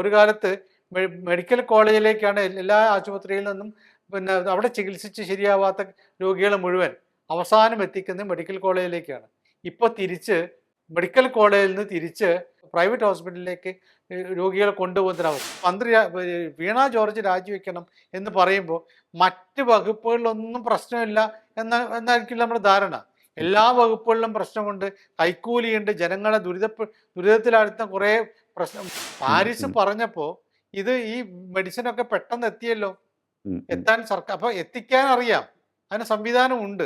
ഒരു കാലത്ത് മെഡിക്കൽ കോളേജിലേക്കാണ് എല്ലാ ആശുപത്രിയിൽ നിന്നും പിന്നെ അവിടെ ചികിത്സിച്ച് ശരിയാവാത്ത രോഗികളെ മുഴുവൻ അവസാനം എത്തിക്കുന്നത് മെഡിക്കൽ കോളേജിലേക്കാണ്. ഇപ്പോൾ തിരിച്ച് മെഡിക്കൽ കോളേജിൽ നിന്ന് തിരിച്ച് പ്രൈവറ്റ് ഹോസ്പിറ്റലിലേക്ക് രോഗികളെ കൊണ്ടുപോകുന്നൊരവസ്ഥ. മന്ത്രി വീണ ജോർജ് രാജിവെക്കണം എന്ന് പറയുമ്പോൾ മറ്റ് വകുപ്പുകളിലൊന്നും പ്രശ്നമില്ല എന്ന എന്നായിരിക്കും നമ്മുടെ ധാരണ. എല്ലാ വകുപ്പുകളിലും പ്രശ്നമുണ്ട്. കൈക്കൂലിയുണ്ട്. ജനങ്ങളെ ദുരിത ദുരിതത്തിലാഴ്ത്തുന്ന കുറേ പ്രശ്നം. പാരീസ്. പറഞ്ഞപ്പോ ഇത് ഈ മെഡിസിൻ ഒക്കെ പെട്ടെന്ന് എത്തിയല്ലോ. എത്താൻ സർക്കാർ അപ്പൊ എത്തിക്കാൻ അറിയാം അതിന് സംവിധാനം ഉണ്ട്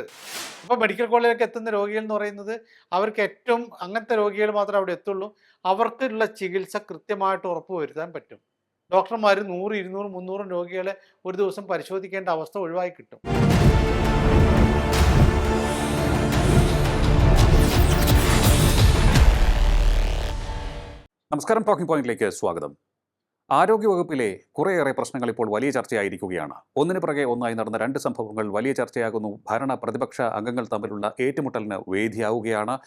അപ്പൊ മെഡിക്കൽ കോളേജിലേക്ക് എത്തുന്ന രോഗികൾ എന്ന് പറയുന്നത് അവർക്ക് ഏറ്റവും അങ്ങനത്തെ രോഗികൾ മാത്രമേ അവിടെ എത്തുള്ളൂ. അവർക്കുള്ള ചികിത്സ കൃത്യമായിട്ട് ഉറപ്പുവരുത്താൻ പറ്റും. ഡോക്ടർമാർ നൂറ് ഇരുന്നൂറ് മുന്നൂറും രോഗികളെ ഒരു ദിവസം പരിശോധിക്കേണ്ട അവസ്ഥ ഒഴിവായി കിട്ടും. നമസ്കാരം ടോക്കിംഗ് പോയിന്റിലേക്ക് സ്വാഗതം. ആരോഗ്യവകുപ്പിലെ കുറേയേറെ പ്രശ്നങ്ങൾ ഇപ്പോൾ വലിയ ചർച്ചയായിരിക്കുകയാണ്. ഒന്നിനു പുറകെ ഒന്നായി നടന്ന രണ്ട് സംഭവങ്ങൾ വലിയ ചർച്ചയാകുന്നു. ഭരണ പ്രതിപക്ഷ അംഗങ്ങൾ തമ്മിലുള്ള ഏറ്റുമുട്ടലിന് വേദിയാവുകയാണ്.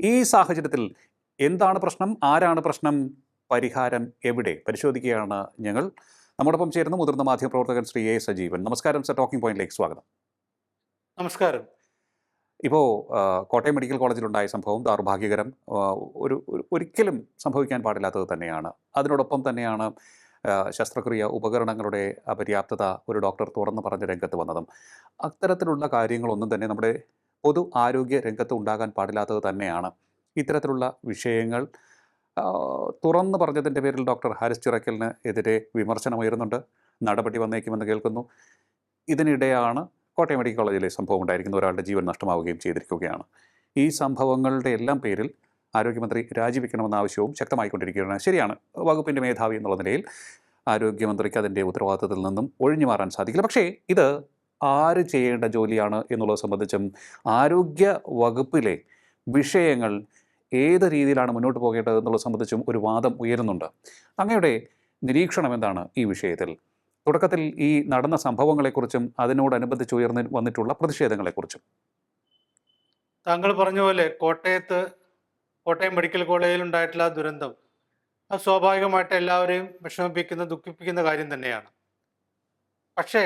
ഈ സാഹചര്യത്തിൽ എന്താണ് പ്രശ്നം? ആരാണ് പ്രശ്നം? പരിഹാരം എവിടെ? പരിശോധിക്കുകയാണ് ഞങ്ങൾ. നമ്മോടൊപ്പം ചേരുന്ന മുതിർന്ന മാധ്യമപ്രവർത്തകൻ ശ്രീ എ സജീവൻ. നമസ്കാരം സർ. ടോക്കിംഗ് പോയിന്റിലേക്ക് സ്വാഗതം. നമസ്കാരം. ഇപ്പോൾ കോട്ടയം മെഡിക്കൽ കോളേജിലുണ്ടായ സംഭവം ദൗർഭാഗ്യകരം ഒരു ഒരു- ഒരിക്കലും സംഭവിക്കാൻ പാടില്ലാത്തത് തന്നെയാണ്. അതിനോടൊപ്പം തന്നെയാണ് ശസ്ത്രക്രിയ ഉപകരണങ്ങളുടെ അപര്യാപ്തത ഒരു ഡോക്ടർ തുറന്ന് പറഞ്ഞ രംഗത്ത് വന്നതും. അത്തരത്തിലുള്ള കാര്യങ്ങളൊന്നും തന്നെ നമ്മുടെ പൊതു ആരോഗ്യ രംഗത്ത് ഉണ്ടാകാൻ പാടില്ലാത്തത് തന്നെയാണ്. ഇത്തരത്തിലുള്ള വിഷയങ്ങൾ തുറന്നു പറഞ്ഞതിന്റെ പേരിൽ ഡോക്ടർ ഹാരിസ് ചിറക്കലിന് എതിരെ വിമർശനമുയരുന്നുണ്ട്. നടപടി വന്നേക്കുമെന്ന് കേൾക്കുന്നു. ഇതിനിടെയാണ് കോട്ടയം മെഡിക്കൽ കോളേജിലെ സംഭവം ഉണ്ടായിരിക്കുന്ന. ഒരാളുടെ ജീവൻ നഷ്ടമാവുകയും ചെയ്തിരിക്കുകയാണ്. ഈ സംഭവങ്ങളുടെ എല്ലാം പേരിൽ ആരോഗ്യമന്ത്രി രാജിവെക്കണമെന്ന ആവശ്യവും ശക്തമായിക്കൊണ്ടിരിക്കുകയാണ് ശരിയാണ് വകുപ്പിന്റെ മേധാവി എന്നുള്ള നിലയിൽ ആരോഗ്യമന്ത്രിക്ക് അതിന്റെ ഉത്തരവാദിത്തത്തിൽ നിന്നും ഒഴിഞ്ഞു മാറാൻ സാധിക്കില്ല. പക്ഷേ ഇത് ആര് ചെയ്യേണ്ട ജോലിയാണ് എന്നുള്ളത് സംബന്ധിച്ചും ആരോഗ്യ വകുപ്പിലെ വിഷയങ്ങൾ ഏത് രീതിയിലാണ് മുന്നോട്ട് പോകേണ്ടത് എന്നുള്ളത് സംബന്ധിച്ചും ഒരു വാദം ഉയരുന്നുണ്ട്. അങ്ങയുടെ നിരീക്ഷണം എന്താണ് ഈ വിഷയത്തിൽ? തുടക്കത്തിൽ ഈ നടന്ന സംഭവങ്ങളെക്കുറിച്ചും അതിനോടനുബന്ധിച്ച് ഉയർന്ന് വന്നിട്ടുള്ള പ്രതിഷേധങ്ങളെക്കുറിച്ചും. താങ്കൾ പറഞ്ഞ പോലെ കോട്ടയത്ത് കോട്ടയം മെഡിക്കൽ കോളേജിൽ ഉണ്ടായിട്ടുള്ള ദുരന്തം അത് സ്വാഭാവികമായിട്ട് എല്ലാവരെയും വിഷമിപ്പിക്കുന്ന ദുഃഖിപ്പിക്കുന്ന കാര്യം തന്നെയാണ്. പക്ഷേ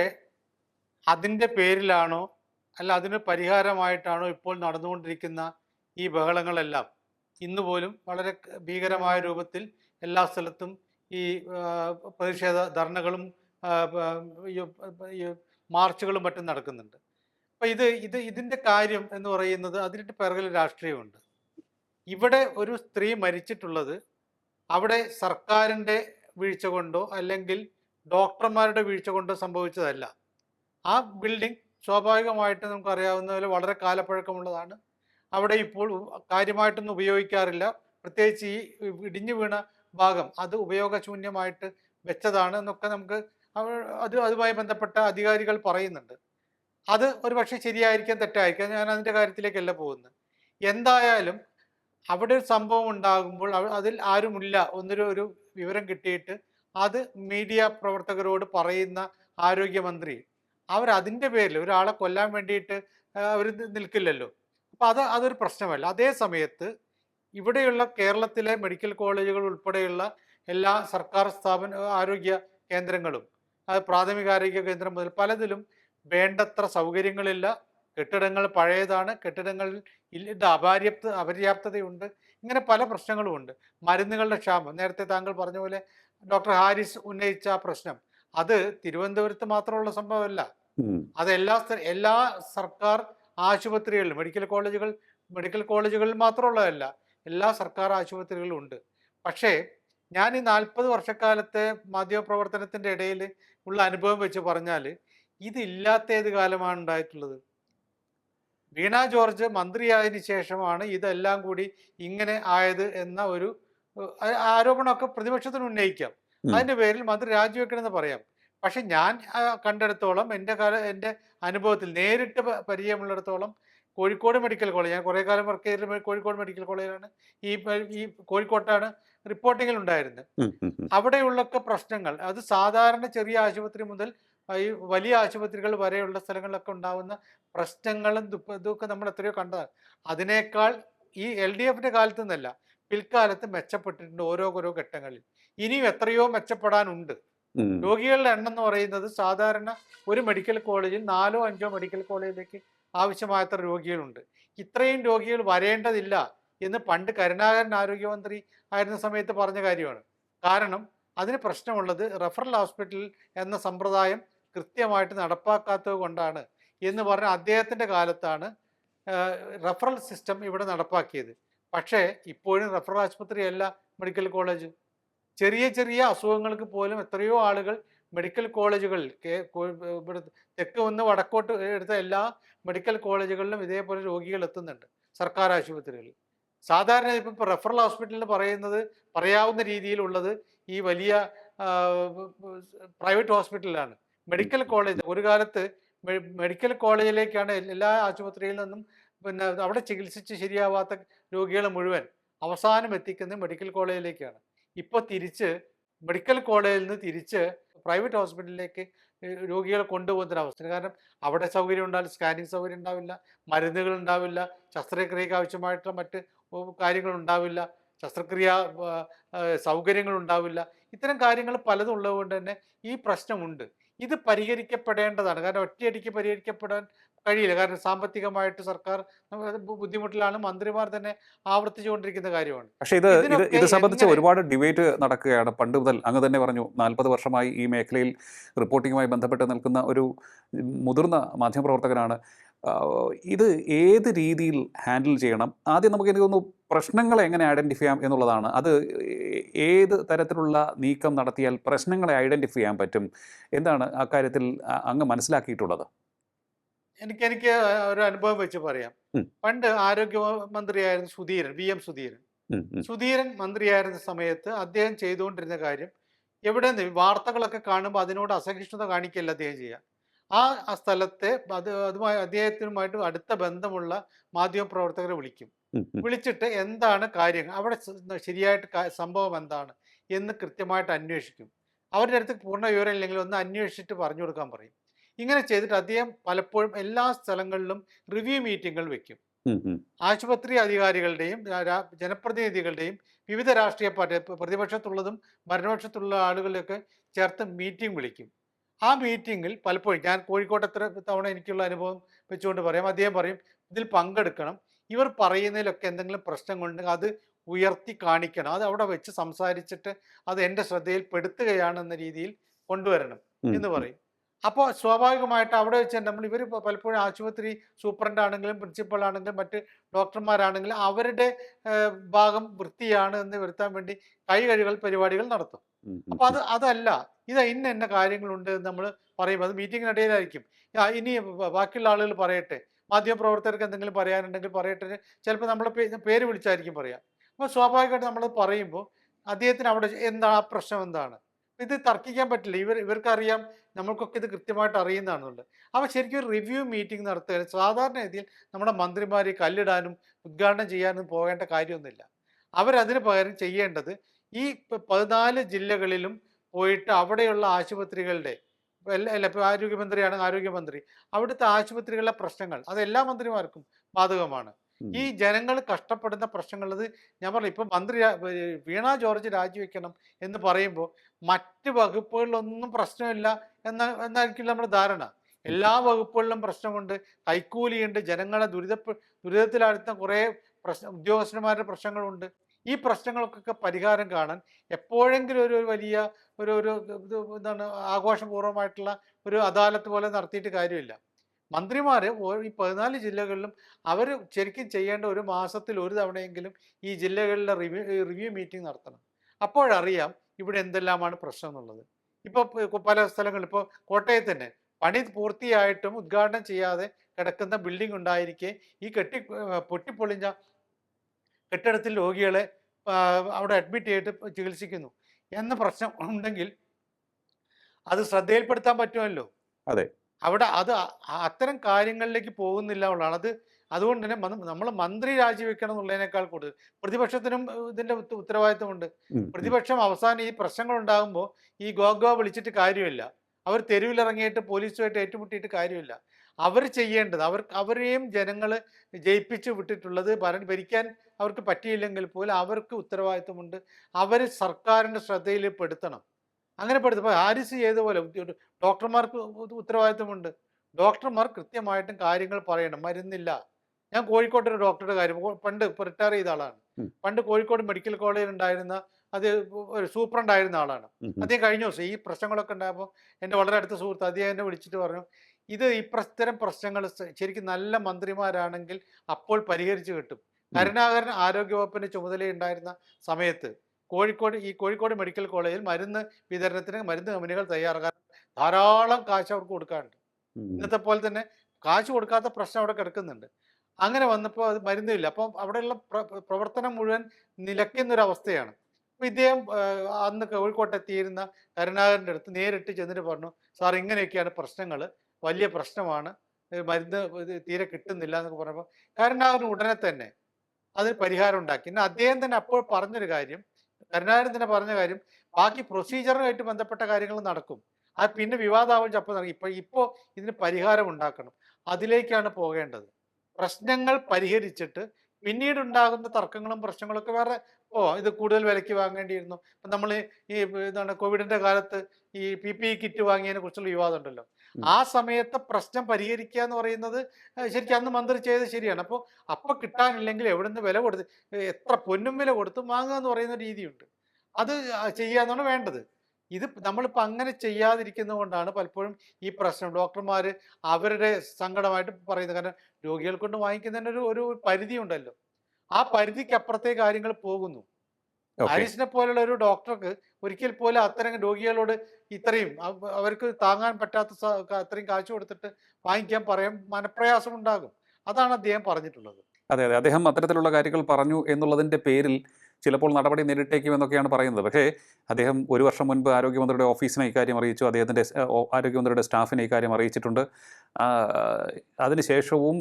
അതിന്റെ പേരിലാണോ അല്ല അതിന് പരിഹാരമായിട്ടാണോ ഇപ്പോൾ നടന്നുകൊണ്ടിരിക്കുന്ന ഈ ബഹളങ്ങളെല്ലാം ഇന്ന് പോലും വളരെ ഭീകരമായ രൂപത്തിൽ എല്ലാ സ്ഥലത്തും ഈ പ്രതിഷേധ ധർണകളും മാർച്ചുകളും മറ്റും നടക്കുന്നുണ്ട്. അപ്പം ഇത് ഇത് ഇതിന്റെ കാര്യം എന്ന് പറയുന്നത് അതിനിട്ട് പിറകിൽ രാഷ്ട്രീയമുണ്ട്. ഇവിടെ ഒരു സ്ത്രീ മരിച്ചിട്ടുള്ളത് അവിടെ സർക്കാരിന്റെ വീഴ്ച കൊണ്ടോ അല്ലെങ്കിൽ ഡോക്ടർമാരുടെ വീഴ്ച കൊണ്ടോ സംഭവിച്ചതല്ല. ആ ബിൽഡിംഗ് സ്വാഭാവികമായിട്ട് നമുക്കറിയാവുന്ന പോലെ വളരെ കാലപ്പഴക്കമുള്ളതാണ്. അവിടെ ഇപ്പോൾ കാര്യമായിട്ടൊന്നും ഉപയോഗിക്കാറില്ല. പ്രത്യേകിച്ച് ഈ ഇടിഞ്ഞു വീണ ഭാഗം അത് ഉപയോഗശൂന്യമായിട്ട് വെച്ചതാണ് എന്നൊക്കെ നമുക്ക് അവ- അത് അതുമായി ബന്ധപ്പെട്ട അധികാരികൾ പറയുന്നുണ്ട്. അത് ഒരു പക്ഷേ ശരിയായിരിക്കാം തെറ്റായിരിക്കാം. ഞാൻ അതിന്റെ കാര്യത്തിലേക്കല്ല പോകുന്നത്. എന്തായാലും അവിടെ ഒരു സംഭവം ഉണ്ടാകുമ്പോൾ അതിൽ ആരുമില്ല ഒന്നൊരു ഒരു വിവരം കിട്ടിയിട്ട് അത് മീഡിയ പ്രവർത്തകരോട് പറയുന്ന ആരോഗ്യമന്ത്രി അവർ അതിന്റെ പേരിൽ ഒരാളെ കൊല്ലാൻ വേണ്ടിയിട്ട് അവർ നിൽക്കില്ലല്ലോ. അപ്പോൾ അത് അതൊരു പ്രശ്നമല്ല. അതേ സമയത്ത് ഇവിടെയുള്ള കേരളത്തിലെ മെഡിക്കൽ കോളേജുകൾ ഉൾപ്പെടെയുള്ള എല്ലാ സർക്കാർ സ്ഥാപന ആരോഗ്യ കേന്ദ്രങ്ങളും അത് പ്രാഥമിക ആരോഗ്യ കേന്ദ്രം മുതൽ പലതിലും വേണ്ടത്ര സൗകര്യങ്ങളില്ല. കെട്ടിടങ്ങൾ പഴയതാണ്. കെട്ടിടങ്ങളിൽ ഇല്ല അപര്യാപ്ത അപര്യാപ്തതയുണ്ട്. ഇങ്ങനെ പല പ്രശ്നങ്ങളുമുണ്ട് മരുന്നുകളുടെ ക്ഷാമം. നേരത്തെ താങ്കൾ പറഞ്ഞ പോലെ ഡോക്ടർ ഹാരിസ് ഉന്നയിച്ച ആ പ്രശ്നം. അത് തിരുവനന്തപുരത്ത് മാത്രമുള്ള സംഭവമല്ല. അത് എല്ലാ എല്ലാ സർക്കാർ ആശുപത്രികളിലും മെഡിക്കൽ കോളേജുകൾ മെഡിക്കൽ കോളേജുകളിൽ മാത്രമുള്ളതല്ല. എല്ലാ സർക്കാർ ആശുപത്രികളിലും ഉണ്ട്. പക്ഷേ ഞാൻ ഈ നാൽപ്പത് വർഷക്കാലത്തെ മാധ്യമപ്രവർത്തനത്തിന്റെ ഇടയിൽ ഉള്ള അനുഭവം വെച്ച് പറഞ്ഞാൽ ഇതില്ലാത്ത ഏത് കാലമാണ് ഉണ്ടായിട്ടുള്ളത്. വീണ ജോർജ് മന്ത്രിയായതിനു ശേഷമാണ് ഇതെല്ലാം കൂടി ഇങ്ങനെ ആയത് എന്ന ഒരു ആരോപണമൊക്കെ പ്രതിപക്ഷത്തിന് ഉന്നയിക്കാം. അതിന്റെ പേരിൽ മന്ത്രി രാജിവെക്കണമെന്ന് പറയാം. പക്ഷെ ഞാൻ കണ്ടെടുത്തോളം എന്റെ കാല എന്റെ അനുഭവത്തിൽ നേരിട്ട് പരിചയമുള്ളിടത്തോളം കോഴിക്കോട് മെഡിക്കൽ കോളേജ്. ഞാൻ കുറേ കാലം വർക്ക് ചെയ്തിട്ട് കോഴിക്കോട് മെഡിക്കൽ കോളേജിലാണ്. ഈ ഈ കോഴിക്കോട്ടാണ് റിപ്പോർട്ടിങ്ങിൽ ഉണ്ടായിരുന്നത്. അവിടെയുള്ളൊക്കെ പ്രശ്നങ്ങൾ അത് സാധാരണ ചെറിയ ആശുപത്രി മുതൽ ഈ വലിയ ആശുപത്രികൾ വരെയുള്ള സ്ഥലങ്ങളിലൊക്കെ ഉണ്ടാവുന്ന പ്രശ്നങ്ങളും ഇതൊക്കെ നമ്മൾ എത്രയോ കണ്ടതാണ്. അതിനേക്കാൾ ഈ എൽ ഡി എഫിന്റെ കാലത്ത് നിന്നല്ല പിൽക്കാലത്ത് മെച്ചപ്പെട്ടിട്ടുണ്ട് ഓരോ ഓരോ ഘട്ടങ്ങളിൽ. ഇനിയും എത്രയോ മെച്ചപ്പെടാനുണ്ട്. രോഗികളുടെ എണ്ണം എന്ന് പറയുന്നത് സാധാരണ ഒരു മെഡിക്കൽ കോളേജിൽ നാലോ അഞ്ചോ മെഡിക്കൽ കോളേജിലേക്ക് ആവശ്യമായത്ര രോഗികളുണ്ട്. ഇത്രയും രോഗികൾ വരേണ്ടതില്ല എന്ന് പണ്ട് കരുണാകരൻ ആരോഗ്യമന്ത്രി ആയിരുന്ന സമയത്ത് പറഞ്ഞ കാര്യമാണ്. കാരണം അതിന് പ്രശ്നമുള്ളത് റഫറൽ ഹോസ്പിറ്റൽ എന്ന സമ്പ്രദായം കൃത്യമായിട്ട് നടപ്പാക്കാത്തത് കൊണ്ടാണ് എന്ന് പറഞ്ഞ അദ്ദേഹത്തിന്റെ കാലത്താണ് റഫറൽ സിസ്റ്റം ഇവിടെ നടപ്പാക്കിയത്. പക്ഷേ ഇപ്പോഴും റഫറൽ ആശുപത്രിയല്ല മെഡിക്കൽ കോളേജ്. ചെറിയ ചെറിയ അസുഖങ്ങൾക്ക് പോലും എത്രയോ ആളുകൾ മെഡിക്കൽ കോളേജുകളിൽ കേ- കോ- ഇവിടെ തെക്ക് നിന്ന് വടക്കോട്ട് എടുത്ത എല്ലാ മെഡിക്കൽ കോളേജുകളിലും ഇതേപോലെ രോഗികൾ എത്തുന്നുണ്ട്. സർക്കാർ ആശുപത്രികളിൽ. സാധാരണ ഇപ്പം റെഫറൽ ഹോസ്പിറ്റലിൽ പറയുന്നത് പറയാവുന്ന രീതിയിലുള്ളത് ഈ വലിയ പ്രൈവറ്റ് ഹോസ്പിറ്റലിലാണ് മെഡിക്കൽ കോളേജ് ഒരു കാലത്ത് മെഡിക്കൽ കോളേജിലേക്കാണ് എല്ലാ ആശുപത്രിയിൽ നിന്നും പിന്നെ അവിടെ ചികിത്സിച്ച് ശരിയാവാത്ത രോഗികളെ മുഴുവൻ അവസാനം എത്തിക്കുന്നത് മെഡിക്കൽ കോളേജിലേക്കാണ് ഇപ്പോൾ തിരിച്ച് മെഡിക്കൽ കോളേജിൽ നിന്ന് തിരിച്ച് പ്രൈവറ്റ് ഹോസ്പിറ്റലിലേക്ക് രോഗികളെ രോഗികളെ കൊണ്ടുപോകുന്നൊരവസ്ഥ കാരണം അവിടെ സൗകര്യം ഉണ്ടാവില്ല സ്കാനിങ് സൗകര്യം ഉണ്ടാവില്ല മരുന്നുകൾ ഉണ്ടാവില്ല ശസ്ത്രക്രിയക്ക് ആവശ്യമായിട്ടുള്ള മറ്റ് കാര്യങ്ങൾ ഉണ്ടാവില്ല ശസ്ത്രക്രിയ സൗകര്യങ്ങൾ ഉണ്ടാവില്ല. ഇത്തരം കാര്യങ്ങൾ പലതും ഉള്ളതുകൊണ്ട് തന്നെ ഈ പ്രശ്നമുണ്ട്. ഇത് പരിഹരിക്കപ്പെടേണ്ടതാണ്. കാരണം ഒറ്റയടിക്ക് പരിഹരിക്കപ്പെടാൻ കഴിയില്ല. കാരണം സാമ്പത്തികമായിട്ട് സർക്കാർ ബുദ്ധിമുട്ടിലാണ്. മന്ത്രിമാർ തന്നെ ആവർത്തിച്ചുകൊണ്ടിരിക്കുന്ന കാര്യമാണ്. പക്ഷേ ഇത് ഇത് സംബന്ധിച്ച് ഒരുപാട് ഡിബേറ്റ് നടക്കുകയാണ്. പണ്ട് മുതൽ അങ്ങ് തന്നെ പറഞ്ഞു നാൽപ്പത് വർഷമായി ഈ മേഖലയിൽ റിപ്പോർട്ടിങ്ങുമായി ബന്ധപ്പെട്ട് നിൽക്കുന്ന ഒരു മുതിർന്ന മാധ്യമപ്രവർത്തകനാണ്. ഇത് ഏത് രീതിയിൽ ഹാൻഡിൽ ചെയ്യണം? ആദ്യം നമുക്ക് എനിക്ക് തോന്നുന്നു പ്രശ്നങ്ങളെ എങ്ങനെ ഐഡന്റിഫൈ ചെയ്യാം എന്നുള്ളതാണ്. അത് ഏത് തരത്തിലുള്ള നീക്കം നടത്തിയാൽ പ്രശ്നങ്ങളെ ഐഡന്റിഫൈ ചെയ്യാൻ പറ്റും? എന്താണ് അക്കാര്യത്തിൽ അങ്ങ് മനസ്സിലാക്കിയിട്ടുള്ളത്? എനിക്ക് എനിക്ക് ഒരു അനുഭവം വെച്ച് പറയാം. പണ്ട് ആരോഗ്യ മന്ത്രിയായിരുന്ന സുധീരൻ വി എം സുധീരൻ. സുധീരൻ മന്ത്രിയായിരുന്ന സമയത്ത് അദ്ദേഹം ചെയ്തുകൊണ്ടിരുന്ന കാര്യം എവിടെ നിന്ന് വാർത്തകളൊക്കെ കാണുമ്പോൾ അതിനോട് അസഹിഷ്ണുത കാണിക്കല്ല അദ്ദേഹം ചെയ്യുക ആ സ്ഥലത്തെ അത് അതുമായി അദ്ദേഹത്തിനുമായിട്ട് അടുത്ത ബന്ധമുള്ള മാധ്യമപ്രവർത്തകരെ വിളിക്കും. വിളിച്ചിട്ട് എന്താണ് കാര്യങ്ങൾ അവിടെ ശരിയായിട്ട് സംഭവം എന്താണ് എന്ന് കൃത്യമായിട്ട് അന്വേഷിക്കും. അവരുടെ അടുത്ത് പൂർണ വിവരം ഇല്ലെങ്കിൽ ഒന്ന് അന്വേഷിച്ചിട്ട് പറഞ്ഞു കൊടുക്കാൻ പറയും. ഇങ്ങനെ ചെയ്തിട്ട് അദ്ദേഹം പലപ്പോഴും എല്ലാ സ്ഥലങ്ങളിലും റിവ്യൂ മീറ്റിംഗുകൾ വെക്കും. ആശുപത്രി അധികാരികളുടെയും ജനപ്രതിനിധികളുടെയും വിവിധ രാഷ്ട്രീയ പാർട്ടി പ്രതിപക്ഷത്തുള്ളതും ഭരണപക്ഷത്തുള്ള ആളുകളെയൊക്കെ ചേർത്ത് മീറ്റിംഗ് വിളിക്കും. ആ മീറ്റിങ്ങിൽ പലപ്പോഴും ഞാൻ കോഴിക്കോട്ട് എത്ര തവണ എനിക്കുള്ള അനുഭവം വെച്ചുകൊണ്ട് പറയാം. അദ്ദേഹം പറയും ഇതിൽ പങ്കെടുക്കണം. ഇവർ പറയുന്നതിലൊക്കെ എന്തെങ്കിലും പ്രശ്നങ്ങളുണ്ടെങ്കിൽ അത് ഉയർത്തി കാണിക്കണം. അത് അവിടെ വെച്ച് സംസാരിച്ചിട്ട് അത് എന്റെ ശ്രദ്ധയിൽ പെടുത്തുകയാണെന്ന രീതിയിൽ കൊണ്ടുവരണം. എന്ന് പറയും. അപ്പോൾ സ്വാഭാവികമായിട്ട് അവിടെ വെച്ച് നമ്മൾ ഇവർ പലപ്പോഴും ആശുപത്രി സൂപ്രണ്ട് ആണെങ്കിലും പ്രിൻസിപ്പൾ ആണെങ്കിലും മറ്റ് ഡോക്ടർമാരാണെങ്കിലും അവരുടെ ഭാഗം വൃത്തിയാണ് എന്ന് വരുത്താൻ വേണ്ടി കൈ കഴുകൽ പരിപാടികൾ നടത്തും. ഉം, ഉം. അപ്പൊ അത് അതല്ല ഇത് ഇന്ന ഇന്ന കാര്യങ്ങളുണ്ട് എന്ന് നമ്മൾ പറയും അത് മീറ്റിങ്ങിനിടയിലായിരിക്കും. ഇനി ബാക്കിയുള്ള ആളുകൾ പറയട്ടെ മാധ്യമപ്രവർത്തകർക്ക് എന്തെങ്കിലും പറയാനുണ്ടെങ്കിൽ പറയട്ടെ ചിലപ്പോൾ നമ്മളെ പേര് വിളിച്ചായിരിക്കും പറയാം. അപ്പോൾ സ്വാഭാവികമായിട്ട് നമ്മൾ പറയുമ്പോൾ അദ്ദേഹത്തിന് അവിടെ എന്താ ആ പ്രശ്നം എന്താണ്? ഇത് തർക്കിക്കാൻ പറ്റില്ല. ഇവർ ഇവർക്കറിയാം നമ്മൾക്കൊക്കെ ഇത് കൃത്യമായിട്ട് അറിയുന്നതാണുണ്ട് അപ്പോൾ ശരിക്കും ഒരു റിവ്യൂ മീറ്റിംഗ് നടത്തുക സാധാരണ രീതിയിൽ നമ്മുടെ മന്ത്രിമാരെ കല്ലിടാനും ഉദ്ഘാടനം ചെയ്യാനും പോകേണ്ട കാര്യമൊന്നുമില്ല. അവരതിന് പകരം ചെയ്യേണ്ടത് ഈ പതിനാല് ജില്ലകളിലും പോയിട്ട് അവിടെയുള്ള ആശുപത്രികളുടെ അല്ല ഇപ്പോൾ ആരോഗ്യമന്ത്രിയാണ് ആരോഗ്യമന്ത്രി. അവിടുത്തെ ആശുപത്രികളിലെ പ്രശ്നങ്ങൾ അത് എല്ലാ മന്ത്രിമാർക്കും ബാധകമാണ്. ഈ ജനങ്ങൾ കഷ്ടപ്പെടുന്ന പ്രശ്നങ്ങളത് ഞാൻ പറഞ്ഞു ഇപ്പം മന്ത്രി വീണ ജോർജ് രാജിവെക്കണം എന്ന് പറയുമ്പോൾ മറ്റ് വകുപ്പുകളിലൊന്നും പ്രശ്നമില്ല എന്ന എന്നായിരിക്കില്ല നമ്മുടെ ധാരണ. എല്ലാ വകുപ്പുകളിലും പ്രശ്നമുണ്ട്. കൈക്കൂലിയുണ്ട്. ജനങ്ങളെ ദുരിത ദുരിതത്തിലാഴ്ത്തുന്ന കുറേ പ്രശ്ന ഉദ്യോഗസ്ഥന്മാരുടെ പ്രശ്നങ്ങളുണ്ട്. ഈ പ്രശ്നങ്ങൾക്കൊക്കെ പരിഹാരം കാണാൻ എപ്പോഴെങ്കിലും ഒരു ഒരു വലിയ ഒരു ഒരു എന്താണ് ആഘോഷപൂർവമായിട്ടുള്ള ഒരു അദാലത്ത് പോലെ നടത്തിയിട്ട് കാര്യമില്ല. മന്ത്രിമാർ ഈ പതിനാല് ജില്ലകളിലും അവർ ശരിക്കും ചെയ്യേണ്ട ഒരു മാസത്തിൽ ഒരു തവണയെങ്കിലും ഈ ജില്ലകളിലെ റിവ്യൂ റിവ്യൂ മീറ്റിംഗ് നടത്തണം. അപ്പോഴറിയാം ഇവിടെ എന്തെല്ലാമാണ് പ്രശ്നം എന്നുള്ളത്. ഇപ്പോൾ പല സ്ഥലങ്ങളിൽ ഇപ്പോൾ കോട്ടയത്ത് തന്നെ പണി പൂർത്തിയായിട്ടും ഉദ്ഘാടനം ചെയ്യാതെ കിടക്കുന്ന ബിൽഡിംഗ് ഉണ്ടായിരിക്കെ ഈ കെട്ടി പൊട്ടിപ്പൊളിഞ്ഞ കെട്ടിടത്തിൽ രോഗികളെ അവിടെ അഡ്മിറ്റ് ചെയ്തിട്ട് ചികിത്സിക്കുന്നു. എന്ന പ്രശ്നം ഉണ്ടെങ്കിൽ അത് ശ്രദ്ധയിൽപ്പെടുത്താൻ പറ്റുമല്ലോ. അതെ. അവിടെ അത് അത്തരം കാര്യങ്ങളിലേക്ക് പോകുന്നില്ല എന്നുള്ളതാണ്. അത് അതുകൊണ്ട് തന്നെ നമ്മൾ മന്ത്രി രാജിവെക്കണം എന്നുള്ളതിനേക്കാൾ കൂടുതൽ. പ്രതിപക്ഷത്തിനും ഇതിന്റെ ഉത്തരവാദിത്വമുണ്ട്. പ്രതിപക്ഷം അവസാനം ഈ പ്രശ്നങ്ങൾ ഉണ്ടാകുമ്പോൾ ഈ ഗോഗോ വിളിച്ചിട്ട് കാര്യമില്ല. അവർ തെരുവിലിറങ്ങിയിട്ട് പോലീസുമായിട്ട് ഏറ്റുമുട്ടിയിട്ട് കാര്യമില്ല. അവർ ചെയ്യേണ്ടത് അവർ അവരെയും ജനങ്ങൾ ജയിപ്പിച്ചു വിട്ടിട്ടുള്ളത് ഭരണ ഭരിക്കാൻ അവർക്ക് പറ്റിയില്ലെങ്കിൽ പോലും അവർക്ക് ഉത്തരവാദിത്വമുണ്ട്. അവർ സർക്കാരിന്റെ ശ്രദ്ധയിൽ പെടുത്തണം. അങ്ങനെ പെടുത്തും ഇപ്പോൾ ആരിസ് ചെയ്ത പോലെ ഡോക്ടർമാർക്ക് ഉത്തരവാദിത്തമുണ്ട് ഉത്തരവാദിത്വമുണ്ട്. ഡോക്ടർമാർ കൃത്യമായിട്ടും കാര്യങ്ങൾ പറയണം. മരുന്നില്ല. ഞാൻ കോഴിക്കോട്ട് ഒരു ഡോക്ടറുടെ കാര്യം പണ്ട് ഇപ്പോൾ റിട്ടയർ ചെയ്ത ആളാണ്. പണ്ട് കോഴിക്കോട് മെഡിക്കൽ കോളേജിൽ ഉണ്ടായിരുന്ന അത് ഒരു സൂപ്രണ്ടായിരുന്ന ആളാണ്. അദ്ദേഹം കഴിഞ്ഞ ദിവസം ഈ പ്രശ്നങ്ങളൊക്കെ ഉണ്ടായപ്പോൾ എന്റെ വളരെ അടുത്ത സുഹൃത്ത് അദ്ദേഹം എന്നെ വിളിച്ചിട്ട് പറഞ്ഞു ഇത് ഈ ഇത്തരം പ്രശ്നങ്ങൾ ശരിക്കും നല്ല മന്ത്രിമാരാണെങ്കിൽ അപ്പോൾ പരിഹരിച്ചു കിട്ടും. കരുണാകരൻ ആരോഗ്യവകുപ്പിന്റെ ചുമതലയുണ്ടായിരുന്ന സമയത്ത് കോഴിക്കോട് ഈ കോഴിക്കോട് മെഡിക്കൽ കോളേജിൽ മരുന്ന് വിതരണത്തിന് മരുന്ന് കമ്പനികൾ തയ്യാറാക്കാൻ ധാരാളം കാശ് അവർക്ക് കൊടുക്കാറുണ്ട്. ഇന്നത്തെ പോലെ തന്നെ കാശ് കൊടുക്കാത്ത പ്രശ്നം അവിടെ കിടക്കുന്നുണ്ട്. അങ്ങനെ വന്നപ്പോൾ അത് മരുന്നില്ല അപ്പം അവിടെയുള്ള പ്ര- പ്രവർത്തനം മുഴുവൻ നിലയ്ക്കുന്നൊരവസ്ഥയാണ്. അപ്പം ഇദ്ദേഹം അന്ന് കോഴിക്കോട്ട് എത്തിയിരുന്ന കരുണാകരന്റെ അടുത്ത് നേരിട്ട് ചെന്നിട്ട് പറഞ്ഞു സാർ ഇങ്ങനെയൊക്കെയാണ് പ്രശ്നങ്ങൾ. വലിയ പ്രശ്നമാണ്. മരുന്ന് തീരെ കിട്ടുന്നില്ല എന്നൊക്കെ പറഞ്ഞപ്പോൾ കരുണാകരൻ ഉടനെ തന്നെ അതിന് പരിഹാരം ഉണ്ടാക്കി. പിന്നെ അദ്ദേഹം തന്നെ അപ്പോൾ പറഞ്ഞൊരു കാര്യം കരുണാകരൻ തന്നെ പറഞ്ഞ കാര്യം ബാക്കി പ്രൊസീജിയറുമായിട്ട് ബന്ധപ്പെട്ട കാര്യങ്ങൾ നടക്കും. അത് പിന്നെ വിവാദാവും ചപ്പം നടക്കും. ഇപ്പൊ ഇപ്പോൾ ഇതിന് പരിഹാരം ഉണ്ടാക്കണം. അതിലേക്കാണ് പോകേണ്ടത്. പ്രശ്നങ്ങൾ പരിഹരിച്ചിട്ട് പിന്നീട് ഉണ്ടാകുന്ന തർക്കങ്ങളും പ്രശ്നങ്ങളൊക്കെ വേറെ ഓ ഇത് കൂടുതൽ വിലയ്ക്ക് വാങ്ങേണ്ടിയിരുന്നു. ഇപ്പം നമ്മൾ ഈ എന്താണ് കോവിഡിന്റെ കാലത്ത് ഈ പി പി ഇ കിറ്റ് വാങ്ങിയതിനെ കുറിച്ചുള്ള വിവാദം ഉണ്ടല്ലോ. ആ സമയത്ത് പ്രശ്നം പരിഹരിക്കുക എന്ന് പറയുന്നത് ശരിക്കും അന്ന് മന്ത്രി ചെയ്തത് ശരിയാണ്. അപ്പോൾ അപ്പൊ കിട്ടാനില്ലെങ്കിൽ എവിടെ നിന്ന് വില കൊടുത്ത് എത്ര പൊന്നും വില കൊടുത്ത് വാങ്ങുക എന്ന് പറയുന്ന രീതിയുണ്ട്. അത് ചെയ്യാന്നാണ് വേണ്ടത്. ഇത് നമ്മളിപ്പോൾ അങ്ങനെ ചെയ്യാതിരിക്കുന്നത് കൊണ്ടാണ് പലപ്പോഴും ഈ പ്രശ്നം. ഡോക്ടർമാർ അവരുടെ സങ്കടമായിട്ട് പറയുന്നത്. കാരണം രോഗികൾ കൊണ്ട് വാങ്ങിക്കുന്നതിന് ഒരു ഒരു പരിധി ഉണ്ടല്ലോ ആ പരിധിക്ക് അപ്പുറത്തെ കാര്യങ്ങൾ പോകുന്നു. ഹാരിസിനെ പോലുള്ള ഒരു ഡോക്ടർക്ക് ഒരിക്കൽ പോലും അത്തരം രോഗികളോട് ഇത്രയും അവർക്ക് താങ്ങാൻ പറ്റാത്ത അത്രയും കാശ് കൊടുത്തിട്ട് വാങ്ങിക്കാൻ പറയാൻ മനപ്രയാസം ഉണ്ടാകും അതാണ് അദ്ദേഹം പറഞ്ഞിട്ടുള്ളത്. അതെ അതെ. അദ്ദേഹം അത്തരത്തിലുള്ള കാര്യങ്ങൾ പറഞ്ഞു എന്നുള്ളതിന്റെ പേരിൽ ചിലപ്പോൾ നടപടി നേരിട്ടേക്കുമെന്നൊക്കെയാണ് പറയുന്നത്. പക്ഷേ അദ്ദേഹം ഒരു വർഷം മുൻപ് ആരോഗ്യമന്ത്രിയുടെ ഓഫീസിനെ ഇക്കാര്യം അറിയിച്ചു. അദ്ദേഹത്തിന്റെ ആരോഗ്യമന്ത്രിയുടെ സ്റ്റാഫിനെ ഇക്കാര്യം അറിയിച്ചിട്ടുണ്ട്. അതിനുശേഷവും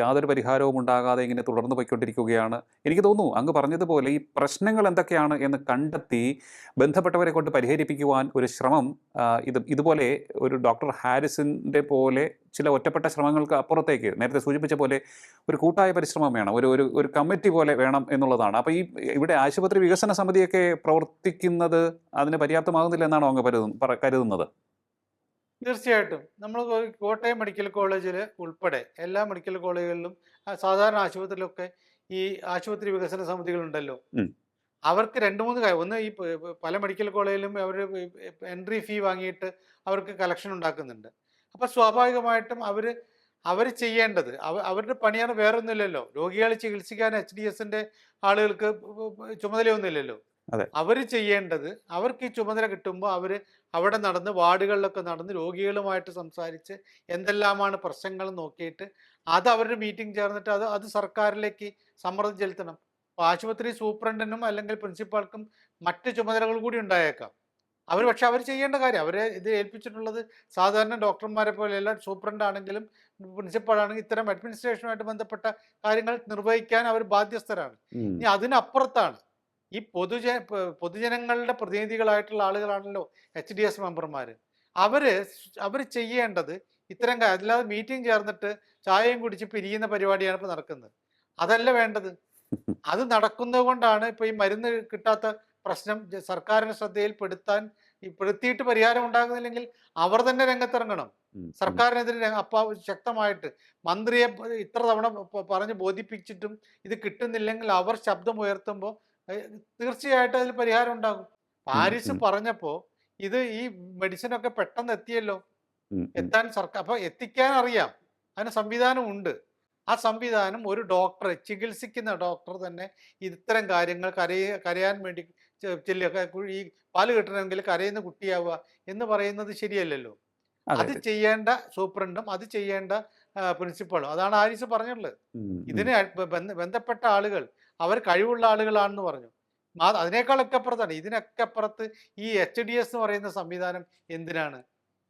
യാതൊരു പരിഹാരവും ഉണ്ടാകാതെ ഇങ്ങനെ തുടർന്ന് പോയിക്കൊണ്ടിരിക്കുകയാണ്. എനിക്ക് തോന്നുന്നു അങ്ങ് പറഞ്ഞതുപോലെ ഈ പ്രശ്നങ്ങൾ എന്തൊക്കെയാണ് എന്ന് കണ്ടെത്തി ബന്ധപ്പെട്ടവരെ കൊണ്ട് പരിഹരിപ്പിക്കുവാൻ ഒരു ശ്രമം ഇത് ഇതുപോലെ ഒരു ഡോക്ടർ ഹാരിസിന്റെ പോലെ ചില ഒറ്റപ്പെട്ട ശ്രമങ്ങൾക്ക് അപ്പുറത്തേക്ക് നേരത്തെ സൂചിപ്പിച്ച പോലെ ഒരു കൂട്ടായ പരിശ്രമം വേണം. ഒരു ഒരു ഒരു കമ്മിറ്റി പോലെ വേണം എന്നുള്ളതാണ്. അപ്പോൾ ഈ ഇവിടെ ആശുപത്രി വികസന സമിതിയൊക്കെ പ്രവർത്തിക്കുന്നത് അതിന് പര്യാപ്തമാകുന്നില്ല എന്നാണോ അങ്ങ് കരുതുന്നത്? തീർച്ചയായിട്ടും. നമ്മൾ കോട്ടയം മെഡിക്കൽ കോളേജിൽ ഉൾപ്പെടെ എല്ലാ മെഡിക്കൽ കോളേജുകളിലും സാധാരണ ആശുപത്രിയിലൊക്കെ ഈ ആശുപത്രി വികസന സമിതികളുണ്ടല്ലോ. അവർക്ക് രണ്ട് മൂന്ന് കാര്യം ഒന്ന് ഈ പല മെഡിക്കൽ കോളേജിലും അവർ എൻട്രി ഫീ വാങ്ങിയിട്ട് അവർക്ക് കളക്ഷൻ ഉണ്ടാക്കുന്നുണ്ട്. അപ്പം സ്വാഭാവികമായിട്ടും അവർ അവർ ചെയ്യേണ്ടത്. അവ അവരുടെ പണിയാണ് വേറെ ഒന്നുമില്ലല്ലോ രോഗികളെ ചികിത്സിക്കാൻ എച്ച് ഡി എസിന്റെ ആളുകൾക്ക് ചുമതലയൊന്നുമില്ലല്ലോ. അവർ ചെയ്യേണ്ടത് അവർക്ക് ഈ ചുമതല കിട്ടുമ്പോൾ അവർ അവിടെ നടന്ന് വാർഡുകളിലൊക്കെ നടന്ന് രോഗികളുമായിട്ട് സംസാരിച്ച് എന്തെല്ലാമാണ് പ്രശ്നങ്ങൾ നോക്കിയിട്ട് അത് അവരുടെ മീറ്റിംഗ് ചേർന്നിട്ട് അത് അത് സർക്കാരിലേക്ക് സമ്മർദ്ദം ചെലുത്തണം. അപ്പോൾ ആശുപത്രി സൂപ്രണ്ടിനും അല്ലെങ്കിൽ പ്രിൻസിപ്പാൾക്കും മറ്റ് ചുമതലകൾ കൂടി ഉണ്ടായേക്കാം. അവർ പക്ഷെ അവർ ചെയ്യേണ്ട കാര്യം അവരെ ഇത് ഏൽപ്പിച്ചിട്ടുള്ളത് സാധാരണ ഡോക്ടർമാരെ പോലെയല്ല സൂപ്രണ്ട് ആണെങ്കിലും പ്രിൻസിപ്പാൾ ആണെങ്കിലും ഇത്തരം അഡ്മിനിസ്ട്രേഷനുമായിട്ട് ബന്ധപ്പെട്ട കാര്യങ്ങൾ നിർവഹിക്കാൻ അവർ ബാധ്യസ്ഥരാണ്. ഇനി അതിനപ്പുറത്താണ് ഈ പൊതുജ പൊതുജനങ്ങളുടെ പ്രതിനിധികളായിട്ടുള്ള ആളുകളാണല്ലോ എച്ച് ഡി എസ് മെമ്പർമാർ അവർ അവർ ചെയ്യേണ്ടത് ഇത്തരം അല്ലാതെ മീറ്റിംഗ് ചേർന്നിട്ട് ചായയും കുടിച്ച് പിരിയുന്ന പരിപാടിയാണ് ഇപ്പോൾ നടക്കുന്നത്. അതല്ല വേണ്ടത്. അത് നടക്കുന്നത് കൊണ്ടാണ് ഇപ്പൊ ഈ മരുന്ന് കിട്ടാത്ത പ്രശ്നം സർക്കാരിന്റെ ശ്രദ്ധയിൽപ്പെടുത്താൻ പെടുത്തിയിട്ട് പരിഹാരം ഉണ്ടാകുന്നില്ലെങ്കിൽ അവർ തന്നെ രംഗത്തിറങ്ങണം. സർക്കാരിനെതിരെ അപ്പ ശക്തമായിട്ട് മന്ത്രിയെ ഇത്ര തവണ പറഞ്ഞ് ബോധിപ്പിച്ചിട്ടും ഇത് കിട്ടുന്നില്ലെങ്കിൽ അവർ ശബ്ദം ഉയർത്തുമ്പോൾ തീർച്ചയായിട്ടും അതിൽ പരിഹാരം ഉണ്ടാകും. പാരീസ്. പറഞ്ഞപ്പോ ഇത് ഈ മെഡിസിൻ ഒക്കെ പെട്ടെന്ന് എത്തിയല്ലോ. എത്താൻ സർക്കാർ അപ്പൊ എത്തിക്കാൻ അറിയാം അതിന് സംവിധാനം ഉണ്ട് ആ സംവിധാനം ഒരു ഡോക്ടർ ചികിത്സിക്കുന്ന ഡോക്ടർ തന്നെ ഇത്തരം കാര്യങ്ങൾ കരയ കരയാൻ വേണ്ടി ചെ- ചെല്ലുക കു- ഈ പാൽ കിട്ടണമെങ്കിൽ കരയുന്ന കുട്ടിയാവുക എന്ന് പറയുന്നത് ശരിയല്ലല്ലോ. അത് ചെയ്യേണ്ട സൂപ്രണ്ടും അത് ചെയ്യേണ്ട പ്രിൻസിപ്പളും. അതാണ് ആരിസ് പറഞ്ഞിട്ടുള്ളത്. ഇതിന് ബന്ധപ്പെട്ട ആളുകൾ അവർ കഴിവുള്ള ആളുകളാണെന്ന് പറഞ്ഞു. അതിനേക്കാളൊക്കെ അപ്പുറത്താണ്. ഇതിനൊക്കെ അപ്പുറത്ത് ഈ എച്ച് ഡി എസ് എന്ന് പറയുന്ന സംവിധാനം എന്തിനാണ്?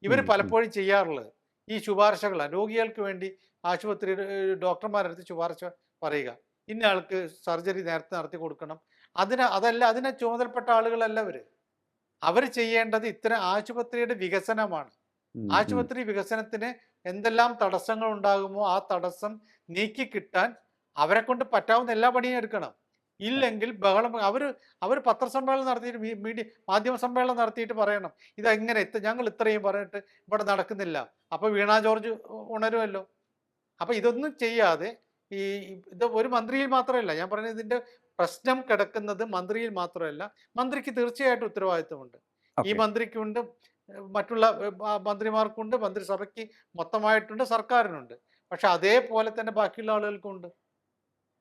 ഇവർ. പലപ്പോഴും ചെയ്യാറുള്ളത്. ഈ ശുപാർശകളാണ് രോഗികൾക്ക് വേണ്ടി ആശുപത്രി ഡോക്ടർമാരുടെ അടുത്ത് ശുപാർശ പറയുക. ഇന്ന ആൾക്ക് സർജറി നേരത്തെ നടത്തി കൊടുക്കണം. അതിന് അതല്ല അതിനെ ചുമതലപ്പെട്ട ആളുകളല്ല അവർ അവർ ചെയ്യേണ്ടത് ഇത്തരം ആശുപത്രിയുടെ വികസനമാണ്. ആശുപത്രി വികസനത്തിന് എന്തെല്ലാം തടസ്സങ്ങൾ ഉണ്ടാകുമോ ആ തടസ്സം നീക്കി കിട്ടാൻ അവരെ കൊണ്ട് പറ്റാവുന്ന എല്ലാ പണിയും എടുക്കണം. ഇല്ലെങ്കിൽ ബഹളം അവർ അവർ പത്രസമ്മേളനം നടത്തിയിട്ട് മീഡിയ മാധ്യമ സമ്മേളനം നടത്തിയിട്ട് പറയണം ഇതെങ്ങനെ ഇത്ര ഞങ്ങൾ ഇത്രയും പറഞ്ഞിട്ട് ഇവിടെ നടക്കുന്നില്ല. അപ്പോൾ വീണ ജോർജ് ഉണരുമല്ലോ? അപ്പോൾ ഇതൊന്നും ചെയ്യാതെ ഈ ഇത് ഒരു മന്ത്രിയിൽ മാത്രമല്ല ഞാൻ പറഞ്ഞ ഇതിന്റെ പ്രശ്നം കിടക്കുന്നത് മന്ത്രിയിൽ മാത്രമല്ല മന്ത്രിക്ക് തീർച്ചയായിട്ടും ഉത്തരവാദിത്വമുണ്ട്. ഈ മന്ത്രിക്കുണ്ട് മറ്റുള്ള മന്ത്രിമാർക്കുണ്ട് മന്ത്രിസഭയ്ക്ക് മൊത്തമായിട്ടുണ്ട് സർക്കാരിനുണ്ട്. പക്ഷെ അതേപോലെ തന്നെ ബാക്കിയുള്ള ആളുകൾക്കുണ്ട്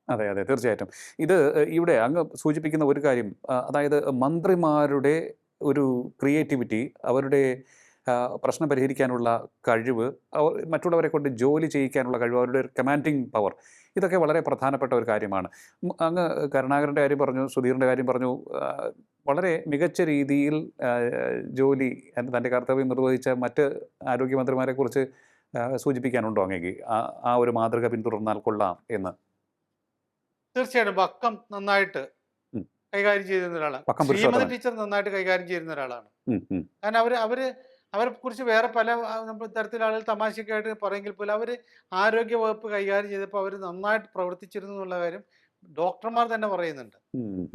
അതെ അതെ തീർച്ചയായിട്ടും. ഇത് ഇവിടെ അങ്ങ് സൂചിപ്പിക്കുന്ന ഒരു കാര്യം അതായത് മന്ത്രിമാരുടെ ഒരു ക്രിയേറ്റിവിറ്റി അവരുടെ പ്രശ്നം പരിഹരിക്കാനുള്ള കഴിവ് അവർ മറ്റുള്ളവരെ കൊണ്ട് ജോലി ചെയ്യിക്കാനുള്ള കഴിവ് അവരുടെ ഒരു കമാൻഡിങ് പവർ ഇതൊക്കെ വളരെ പ്രധാനപ്പെട്ട ഒരു കാര്യമാണ്. അങ്ങ് കരുണാകരന്റെ കാര്യം പറഞ്ഞു സുധീറിന്റെ കാര്യം പറഞ്ഞു വളരെ മികച്ച രീതിയിൽ ജോലി തന്റെ കർത്തവ്യം നിർവഹിച്ച മറ്റ് ആരോഗ്യമന്ത്രിമാരെക്കുറിച്ച് കുറിച്ച് സൂചിപ്പിക്കാനുണ്ടോ അങ്ങേക്ക്? ആ ഒരു മാതൃക പിന്തുടർന്നാൽ കൊള്ളാം എന്ന്. തീർച്ചയായിട്ടും വക്കം നന്നായിട്ട് കൈകാര്യം ചെയ്തിരുന്ന ഒരാളാണ്. ശ്രീമതി ടീച്ചർ നന്നായിട്ട് കൈകാര്യം ചെയ്തിരുന്ന ഒരാളാണ്. കാരണം അവർ അവർ അവരെ കുറിച്ച് വേറെ പല തരത്തിലുള്ള ആളുകൾ തമാശക്കായിട്ട് പറയെങ്കിൽ പോലും അവർ ആരോഗ്യ വകുപ്പ് കൈകാര്യം ചെയ്തപ്പോൾ അവർ നന്നായിട്ട് പ്രവർത്തിച്ചിരുന്നു എന്നുള്ള കാര്യം ഡോക്ടർമാർ തന്നെ പറയുന്നുണ്ട്.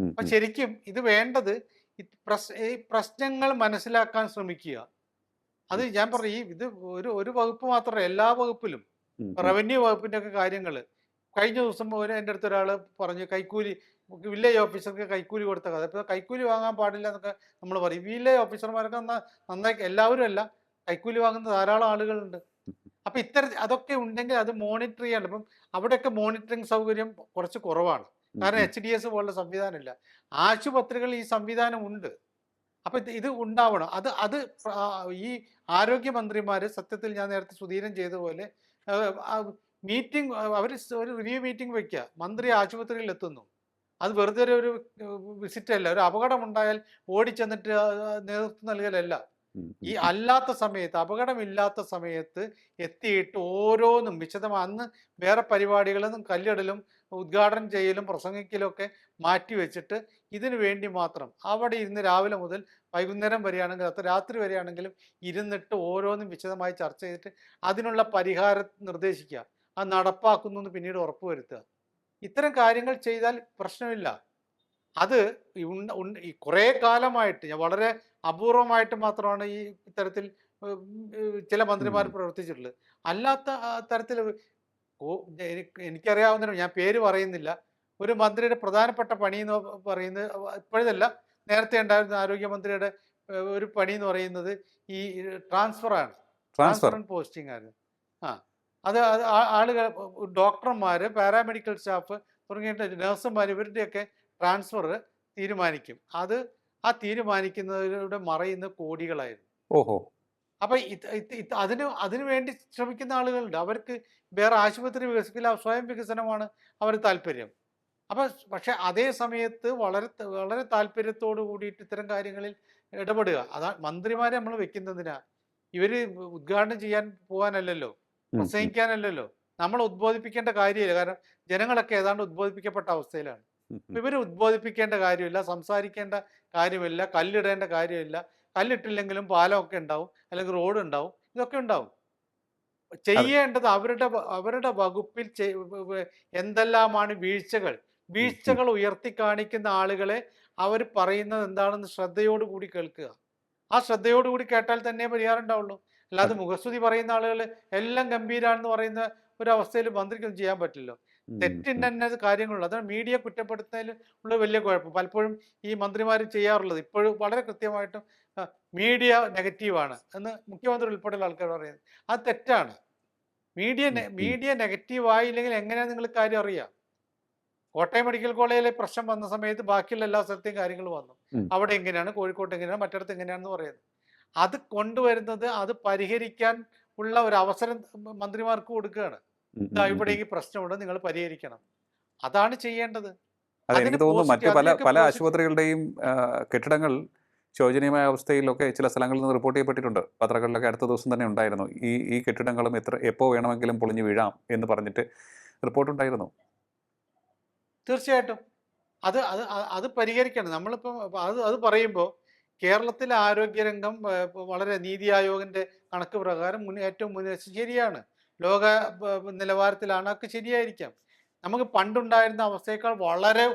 അപ്പൊ ശരിക്കും ഇത് വേണ്ടത് ഈ പ്രശ്നങ്ങൾ മനസ്സിലാക്കാൻ ശ്രമിക്കുക. അത് ഞാൻ പറയും ഈ ഇത് ഒരു ഒരു വകുപ്പ് മാത്രമല്ല എല്ലാ വകുപ്പിലും. റവന്യൂ വകുപ്പിന്റെ ഒക്കെ കാര്യങ്ങൾ കഴിഞ്ഞ ദിവസം ഒരു എന്റെ അടുത്ത് ഒരാൾ പറഞ്ഞു കൈക്കൂലി വില്ലേജ് ഓഫീസർക്ക് കൈക്കൂലി കൊടുത്ത കഥ. ഇപ്പോൾ കൈക്കൂലി വാങ്ങാൻ പാടില്ല എന്നൊക്കെ നമ്മൾ പറയും. വില്ലേജ് ഓഫീസർമാരൊക്കെ നന്നാ- നന്നായി എല്ലാവരും അല്ല കൈക്കൂലി വാങ്ങുന്ന ധാരാളം ആളുകളുണ്ട്. അപ്പൊ ഇത്തരം അതൊക്കെ ഉണ്ടെങ്കിൽ അത് മോണിറ്റർ ചെയ്യാൻ ഇപ്പം അവിടെയൊക്കെ മോണിറ്ററിങ് സൗകര്യം കുറച്ച് കുറവാണ്. കാരണം എച്ച് ഡി എസ് പോലുള്ള സംവിധാനമില്ല ആശുപത്രികളിൽ ഈ സംവിധാനം ഉണ്ട്. അപ്പൊ ഇത് ഉണ്ടാവണം. അത് അത് ഈ ആരോഗ്യമന്ത്രിമാര് സത്യത്തിൽ ഞാൻ നേരത്തെ സുധീരൻ ചെയ്ത പോലെ മീറ്റിംഗ് അവർ ഒരു റിവ്യൂ മീറ്റിംഗ് വെക്കുക മന്ത്രി ആശുപത്രിയിൽ എത്തുന്നു. അത് വെറുതെ ഒരു- വിസിറ്റ് അല്ല ഒരു അപകടം ഉണ്ടായാൽ ഓടിച്ചെന്നിട്ട് നേതൃത്വം നൽകലല്ല. ഈ അല്ലാത്ത സമയത്ത് അപകടമില്ലാത്ത സമയത്ത് എത്തിയിട്ട് ഓരോന്നും വിശദമായി അന്ന് വേറെ പരിപാടികളും കല്ലിടലും ഉദ്ഘാടനം ചെയ്യലും പ്രസംഗിക്കലും ഒക്കെ മാറ്റി വെച്ചിട്ട് ഇതിനു വേണ്ടി മാത്രം അവിടെ ഇരുന്ന് രാവിലെ മുതൽ വൈകുന്നേരം വരെയാണെങ്കിൽ അത്ര രാത്രി വരെയാണെങ്കിലും ഇരുന്നിട്ട് ഓരോന്നും വിശദമായി ചർച്ച ചെയ്തിട്ട് അതിനുള്ള പരിഹാരം നിർദ്ദേശിക്കുക. അത് നടപ്പാക്കുന്നു എന്ന് പിന്നീട് ഉറപ്പുവരുത്തുക. ഇത്തരം കാര്യങ്ങൾ ചെയ്താൽ പ്രശ്നമില്ല. അത് ഈ കുറേ കാലമായിട്ട് ഞാൻ വളരെ അപൂർവമായിട്ട് മാത്രമാണ് ഈ ഇത്തരത്തിൽ ചില മന്ത്രിമാർ പ്രവർത്തിച്ചിട്ടുള്ളത്. അല്ലാത്ത തരത്തിൽ എനിക്ക് എനിക്കറിയാവുന്ന ഞാൻ പേര് പറയുന്നില്ല. ഒരു മന്ത്രിയുടെ പ്രധാനപ്പെട്ട പണി എന്ന് പറയുന്നത് ഇപ്പോഴതല്ല നേരത്തെ ഉണ്ടായിരുന്ന ആരോഗ്യമന്ത്രിയുടെ ഒരു പണി എന്ന് പറയുന്നത് ഈ ട്രാൻസ്ഫർ ആണ് ട്രാൻസ്ഫർ. ട്രാൻസ്ഫർ പോസ്റ്റിംഗ് ആയിരുന്നു. ആ. അത് ആളുകൾ ഡോക്ടർമാർ പാരാമെഡിക്കൽ സ്റ്റാഫ് തുടങ്ങിയ നഴ്സുമാർ ഇവരുടെയൊക്കെ ട്രാൻസ്ഫർ തീരുമാനിക്കും. അത് ആ തീരുമാനിക്കുന്നതിലൂടെ മറയുന്ന കോടികളായിരുന്നു. ഓഹോ. അപ്പൊ അതിന് അതിനു വേണ്ടി ശ്രമിക്കുന്ന ആളുകളുണ്ട്. അവർക്ക് വേറെ ആശുപത്രി വികസിക്കില്ല സ്വയം വികസനമാണ് അവർ താല്പര്യം. അപ്പൊ പക്ഷെ അതേ സമയത്ത് വളരെ വളരെ താല്പര്യത്തോടു കൂടിയിട്ട് ഇത്തരം കാര്യങ്ങളിൽ ഇടപെടുക. അതാ മന്ത്രിമാരെ നമ്മൾ വെക്കുന്നതിനാ. ഇവർ ഉദ്ഘാടനം ചെയ്യാൻ പോകാനല്ലല്ലോ. പ്രസംഗിക്കാനല്ലല്ലോ. നമ്മൾ ഉദ്ബോധിപ്പിക്കേണ്ട കാര്യമില്ല. കാരണം ജനങ്ങളൊക്കെ ഏതാണ്ട് ഉദ്ബോധിപ്പിക്കപ്പെട്ട അവസ്ഥയിലാണ്. ഇവർ ഉദ്ബോധിപ്പിക്കേണ്ട കാര്യമില്ല സംസാരിക്കേണ്ട കാര്യമില്ല കല്ലിടേണ്ട കാര്യമില്ല. കല്ലിട്ടില്ലെങ്കിലും പാലമൊക്കെ ഉണ്ടാവും അല്ലെങ്കിൽ റോഡ് ഉണ്ടാവും ഇതൊക്കെ ഉണ്ടാവും. ചെയ്യേണ്ടത് അവരുടെ അവരുടെ വകുപ്പിൽ എന്തെല്ലാമാണ് വീഴ്ചകൾ? വീഴ്ചകൾ ഉയർത്തി കാണിക്കുന്ന ആളുകളെ അവർ പറയുന്നത് എന്താണെന്ന് ശ്രദ്ധയോടുകൂടി കേൾക്കുക. ആ ശ്രദ്ധയോടുകൂടി കേട്ടാൽ തന്നെ പരിഹാരം ഉണ്ടാവുള്ളൂ. അല്ലാതെ മുഖസ്തുതി പറയുന്ന ആളുകൾ എല്ലാം ഗംഭീരാണെന്ന് പറയുന്ന ഒരു അവസ്ഥയിൽ മന്ത്രിക്കൊന്നും ചെയ്യാൻ പറ്റില്ല ഉം, തെറ്റിന്റെ. കാര്യങ്ങളുള്ളൂ. അതാണ് മീഡിയ കുറ്റപ്പെടുത്തുന്നതിൽ ഉള്ള വലിയ കുഴപ്പം. പലപ്പോഴും ഈ മന്ത്രിമാർ ചെയ്യാറുള്ളത്. ഇപ്പോഴും വളരെ കൃത്യമായിട്ടും മീഡിയ നെഗറ്റീവാണ് എന്ന് മുഖ്യമന്ത്രി ഉൾപ്പെടെയുള്ള ആൾക്കാർ പറയുന്നത്. അത് തെറ്റാണ്. മീഡിയ. മീഡിയ നെഗറ്റീവ് ആയില്ലെങ്കിൽ എങ്ങനെയാണ് നിങ്ങൾ കാര്യം അറിയാം? കോട്ടയം മെഡിക്കൽ കോളേജിലെ പ്രശ്നം വന്ന സമയത്ത് ബാക്കിയുള്ള എല്ലാ സ്ഥലത്തെയും കാര്യങ്ങൾ വന്നു. അവിടെ എങ്ങനെയാണ്? കോഴിക്കോട്ട് എങ്ങനെയാണ്? മറ്റിടത്ത് എങ്ങനെയാണെന്ന് പറയുന്നത് അത് കൊണ്ടുവരുന്നത് അത് പരിഹരിക്കാൻ ഉള്ള ഒരു അവസരം മന്ത്രിമാർക്ക് കൊടുക്കുകയാണ്. ഇതാ ഇവിടെ ഈ പ്രശ്നമുണ്ട് നിങ്ങൾ പരിഹരിക്കണം. അതാണ് ചെയ്യേണ്ടത്. അതെ എനിക്ക് തോന്നുന്നു മറ്റ് പല പല ആശുപത്രികളുടെയും കെട്ടിടങ്ങൾ ശോചനീയമായ അവസ്ഥയിലൊക്കെ ചില സ്ഥലങ്ങളിൽ നിന്ന് റിപ്പോർട്ട് ചെയ്യപ്പെട്ടിട്ടുണ്ട്. പത്രങ്ങളിലൊക്കെ അടുത്ത ദിവസം തന്നെ ഉണ്ടായിരുന്നു. ഈ ഈ കെട്ടിടങ്ങളും എത്ര എപ്പോൾ വേണമെങ്കിലും പൊളിഞ്ഞു വീഴാം എന്ന് പറഞ്ഞിട്ട് റിപ്പോർട്ട് ഉണ്ടായിരുന്നു തീർച്ചയായിട്ടും. അത് അത് അത് പരിഹരിക്കണം. നമ്മളിപ്പം അത് അത് പറയുമ്പോൾ കേരളത്തിലെ ആരോഗ്യരംഗം വളരെ നീതി ആയോഗിന്റെ കണക്ക് പ്രകാരം മുൻ ഏറ്റവും മുന്നേ ശരിയാണ്. ലോക നിലവാരത്തിലാണ് അതൊക്കെ ശരിയായിരിക്കാം. നമുക്ക് പണ്ടുണ്ടായിരുന്ന അവസ്ഥയേക്കാൾ വളരെ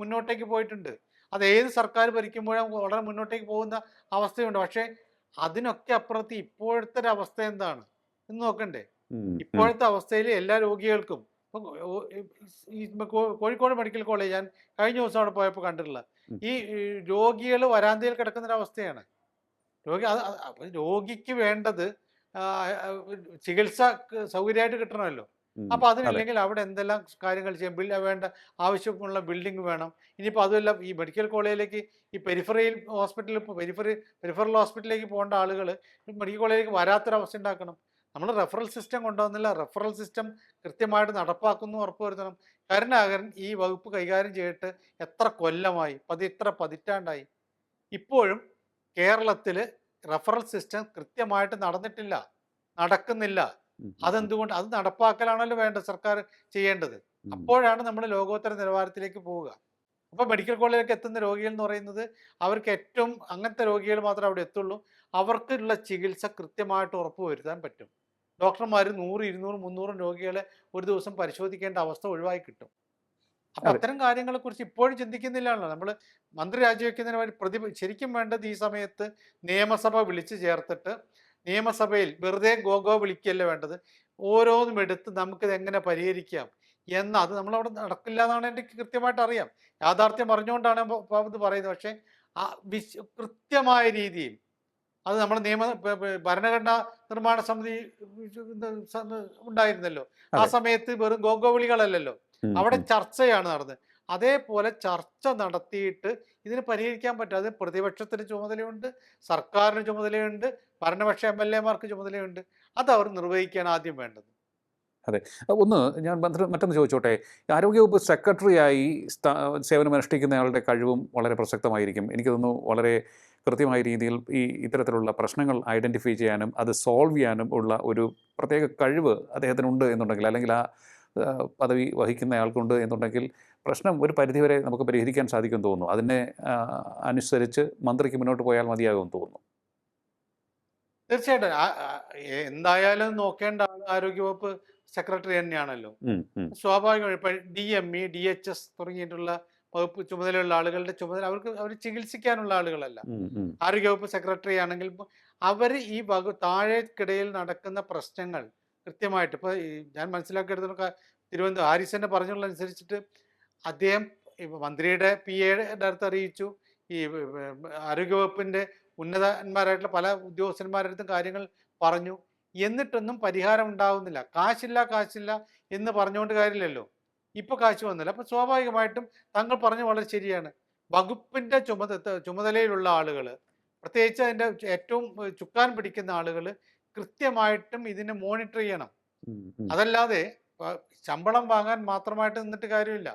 മുന്നോട്ടേക്ക് പോയിട്ടുണ്ട്. അത് ഏത് സർക്കാർ ഭരിക്കുമ്പോഴും വളരെ മുന്നോട്ടേക്ക് പോകുന്ന അവസ്ഥയുണ്ട്. പക്ഷേ അതിനൊക്കെ അപ്പുറത്ത് ഇപ്പോഴത്തെ ഒരു അവസ്ഥ എന്താണ്? എന്ന് നോക്കണ്ടേ. ഇപ്പോഴത്തെ അവസ്ഥയിൽ എല്ലാ രോഗികൾക്കും കോഴിക്കോട് മെഡിക്കൽ കോളേജ് ഞാൻ കഴിഞ്ഞ ദിവസം അവിടെ പോയപ്പോൾ കണ്ടിട്ടുള്ള. ഈ രോഗികൾ വരാന്തയിൽ കിടക്കുന്ന ഒരു അവസ്ഥയാണ് രോഗി അത് രോഗിക്ക് വേണ്ടത് ചികിത്സ സൗകര്യമായിട്ട് കിട്ടണമല്ലോ. അപ്പൊ അതിനില്ലെങ്കിൽ അവിടെ എന്തെല്ലാം കാര്യങ്ങൾ ചെയ്യാം? ബിൽ വേണ്ട ആവശ്യമുള്ള ബിൽഡിംഗ് വേണം. ഇനിയിപ്പോൾ അതുമല്ല ഈ മെഡിക്കൽ കോളേജിലേക്ക് ഈ പെരിഫറിയിൽ ഹോസ്പിറ്റലിൽ പെരിഫറി പെരിഫറൽ ഹോസ്പിറ്റലിലേക്ക് പോകേണ്ട ആളുകൾ മെഡിക്കൽ കോളേജിലേക്ക് വരാത്തൊരവസ്ഥ ഉണ്ടാക്കണം. നമ്മൾ റെഫറൽ സിസ്റ്റം കൊണ്ടുവന്നില്ല. റെഫറൽ സിസ്റ്റം കൃത്യമായിട്ട് നടപ്പാക്കുന്നു ഉറപ്പുവരുത്തണം. കരുണാകരൻ ഈ വകുപ്പ് കൈകാര്യം ചെയ്തിട്ട് എത്ര കൊല്ലമായി പതി എത്ര പതിറ്റാണ്ടായി. ഇപ്പോഴും കേരളത്തിൽ റെഫറൽ സിസ്റ്റം കൃത്യമായിട്ട് നടന്നിട്ടില്ല നടക്കുന്നില്ല. അതെന്തുകൊണ്ട്? അത് നടപ്പാക്കലാണല്ലോ വേണ്ടത് സർക്കാർ ചെയ്യേണ്ടത്. അപ്പോഴാണ് നമ്മൾ ലോകോത്തര നിലവാരത്തിലേക്ക് പോവുക. അപ്പോൾ മെഡിക്കൽ കോളേജിലേക്ക് എത്തുന്ന രോഗികൾ എന്ന് പറയുന്നത് അവർക്ക് ഏറ്റവും അങ്ങനത്തെ രോഗികൾ മാത്രമേ അവിടെ എത്തുള്ളൂ. അവർക്കുള്ള ചികിത്സ കൃത്യമായിട്ട് ഉറപ്പുവരുത്താൻ പറ്റും. ഡോക്ടർമാർ നൂറ് ഇരുന്നൂറ് മുന്നൂറും രോഗികളെ ഒരു ദിവസം പരിശോധിക്കേണ്ട അവസ്ഥ ഒഴിവായി കിട്ടും. അപ്പൊ അത്തരം കാര്യങ്ങളെ കുറിച്ച് ഇപ്പോഴും ചിന്തിക്കുന്നില്ലാണല്ലോ. നമ്മൾ മന്ത്രി രാജിവെക്കുന്നതിന് വേണ്ടി പ്രതി ശരിക്കും വേണ്ടത് ഈ സമയത്ത് നിയമസഭ വിളിച്ചു ചേർത്തിട്ട് നിയമസഭയിൽ വെറുതെ ഗോഗോ വിളിക്കുകയല്ല വേണ്ടത്? ഓരോന്നും എടുത്ത് നമുക്കിത് എങ്ങനെ പരിഹരിക്കാം? എന്ന് അത് നമ്മളവിടെ നടക്കില്ല എന്നാണ് എനിക്ക് കൃത്യമായിട്ട് അറിയാം. യാഥാർത്ഥ്യം അറിഞ്ഞുകൊണ്ടാണ് ഇത് പറയുന്നത്. പക്ഷേ ആ വിശ് കൃത്യമായ രീതിയിൽ അത് നമ്മുടെ നിയമ ഭരണഘടനാ നിർമ്മാണ സമിതി ഉണ്ടായിരുന്നല്ലോ. ആ സമയത്ത് വെറും ഗോഗോ വിളികളല്ലല്ലോ അവിടെ ചർച്ചയാണ് നടന്നത്. അതേപോലെ ചർച്ച നടത്തിയിട്ട് ഇതിന് പരിഹരിക്കാൻ പറ്റും. അത് പ്രതിപക്ഷത്തിന് ചുമതലയുണ്ട് സർക്കാരിന് ചുമതലയുണ്ട് ഭരണപക്ഷ എം എൽ എമാർക്ക് ചുമതലയുണ്ട്. അത് അവർ നിർവഹിക്കാൻ ആദ്യം വേണ്ടത്. അതെ. ഒന്ന് ഞാൻ ബന്ധം മറ്റൊന്ന് ചോദിച്ചോട്ടെ. ആരോഗ്യവകുപ്പ് സെക്രട്ടറിയായി സേവനമനുഷ്ഠിക്കുന്നയാളുടെ കഴിവും വളരെ പ്രസക്തമായിരിക്കും. എനിക്ക് തോന്നുന്നു വളരെ കൃത്യമായ രീതിയിൽ ഈ ഇത്തരത്തിലുള്ള പ്രശ്നങ്ങൾ ഐഡന്റിഫൈ ചെയ്യാനും അത് സോൾവ് ചെയ്യാനും ഉള്ള ഒരു പ്രത്യേക കഴിവ് അദ്ദേഹത്തിനുണ്ട് എന്നുണ്ടെങ്കിൽ അല്ലെങ്കിൽ ആ പദവി വഹിക്കുന്ന ആൾക്കുണ്ട് എന്നുണ്ടെങ്കിൽ പ്രശ്നം ഒരു പരിധിവരെ നമുക്ക് പരിഹരിക്കാൻ സാധിക്കുമെന്ന് തോന്നുന്നു. അതിനെ അനുസരിച്ച് മന്ത്രിക്ക് മുന്നോട്ട് പോയാൽ മതിയാകുമെന്ന് തോന്നുന്നു. തീർച്ചയായിട്ടും. എന്തായാലും നോക്കേണ്ട ആരോഗ്യവകുപ്പ് സെക്രട്ടറി തന്നെയാണല്ലോ. സ്വാഭാവികമായി ഇപ്പൊ D M E D H S തുടങ്ങിയിട്ടുള്ള വകുപ്പ് ചുമതലയുള്ള ആളുകളുടെ ചുമതല അവർക്ക് അവർ ചികിത്സിക്കാനുള്ള ആളുകളല്ല. ആരോഗ്യവകുപ്പ് സെക്രട്ടറി ആണെങ്കിൽ അവർ ഈ വകു താഴേക്കിടയിൽ നടക്കുന്ന പ്രശ്നങ്ങൾ കൃത്യമായിട്ട് ഇപ്പോൾ ഞാൻ മനസ്സിലാക്കിയെടുത്തോളം ക- തിരുവനന്തപുരം ഹാരിസ് പറഞ്ഞുള്ളതനുസരിച്ചിട്ട് അദ്ദേഹം മന്ത്രിയുടെ പി എയുടെ അടുത്ത് അറിയിച്ചു. ഈ ആരോഗ്യവകുപ്പിന്റെ ഉന്നതന്മാരായിട്ടുള്ള പല ഉദ്യോഗസ്ഥന്മാരുടെ അടുത്തും കാര്യങ്ങൾ പറഞ്ഞു. എന്നിട്ടൊന്നും പരിഹാരം ഉണ്ടാവുന്നില്ല. കാശില്ല കാശില്ല എന്ന് പറഞ്ഞുകൊണ്ട് കാര്യമില്ലല്ലോ. ഇപ്പൊ കാശ് വന്നില്ല. അപ്പൊ സ്വാഭാവികമായിട്ടും താങ്കൾ പറഞ്ഞ വളരെ ശരിയാണ്. വകുപ്പിന്റെ ചുമത ചുമതലയിലുള്ള ആളുകൾ പ്രത്യേകിച്ച് അതിന്റെ ഏറ്റവും ചുക്കാൻ പിടിക്കുന്ന ആളുകൾ കൃത്യമായിട്ടും ഇതിനെ മോണിറ്റർ ചെയ്യണം. അതല്ലാതെ ശമ്പളം വാങ്ങാൻ മാത്രമായിട്ട് നിന്നിട്ട് കാര്യമില്ല.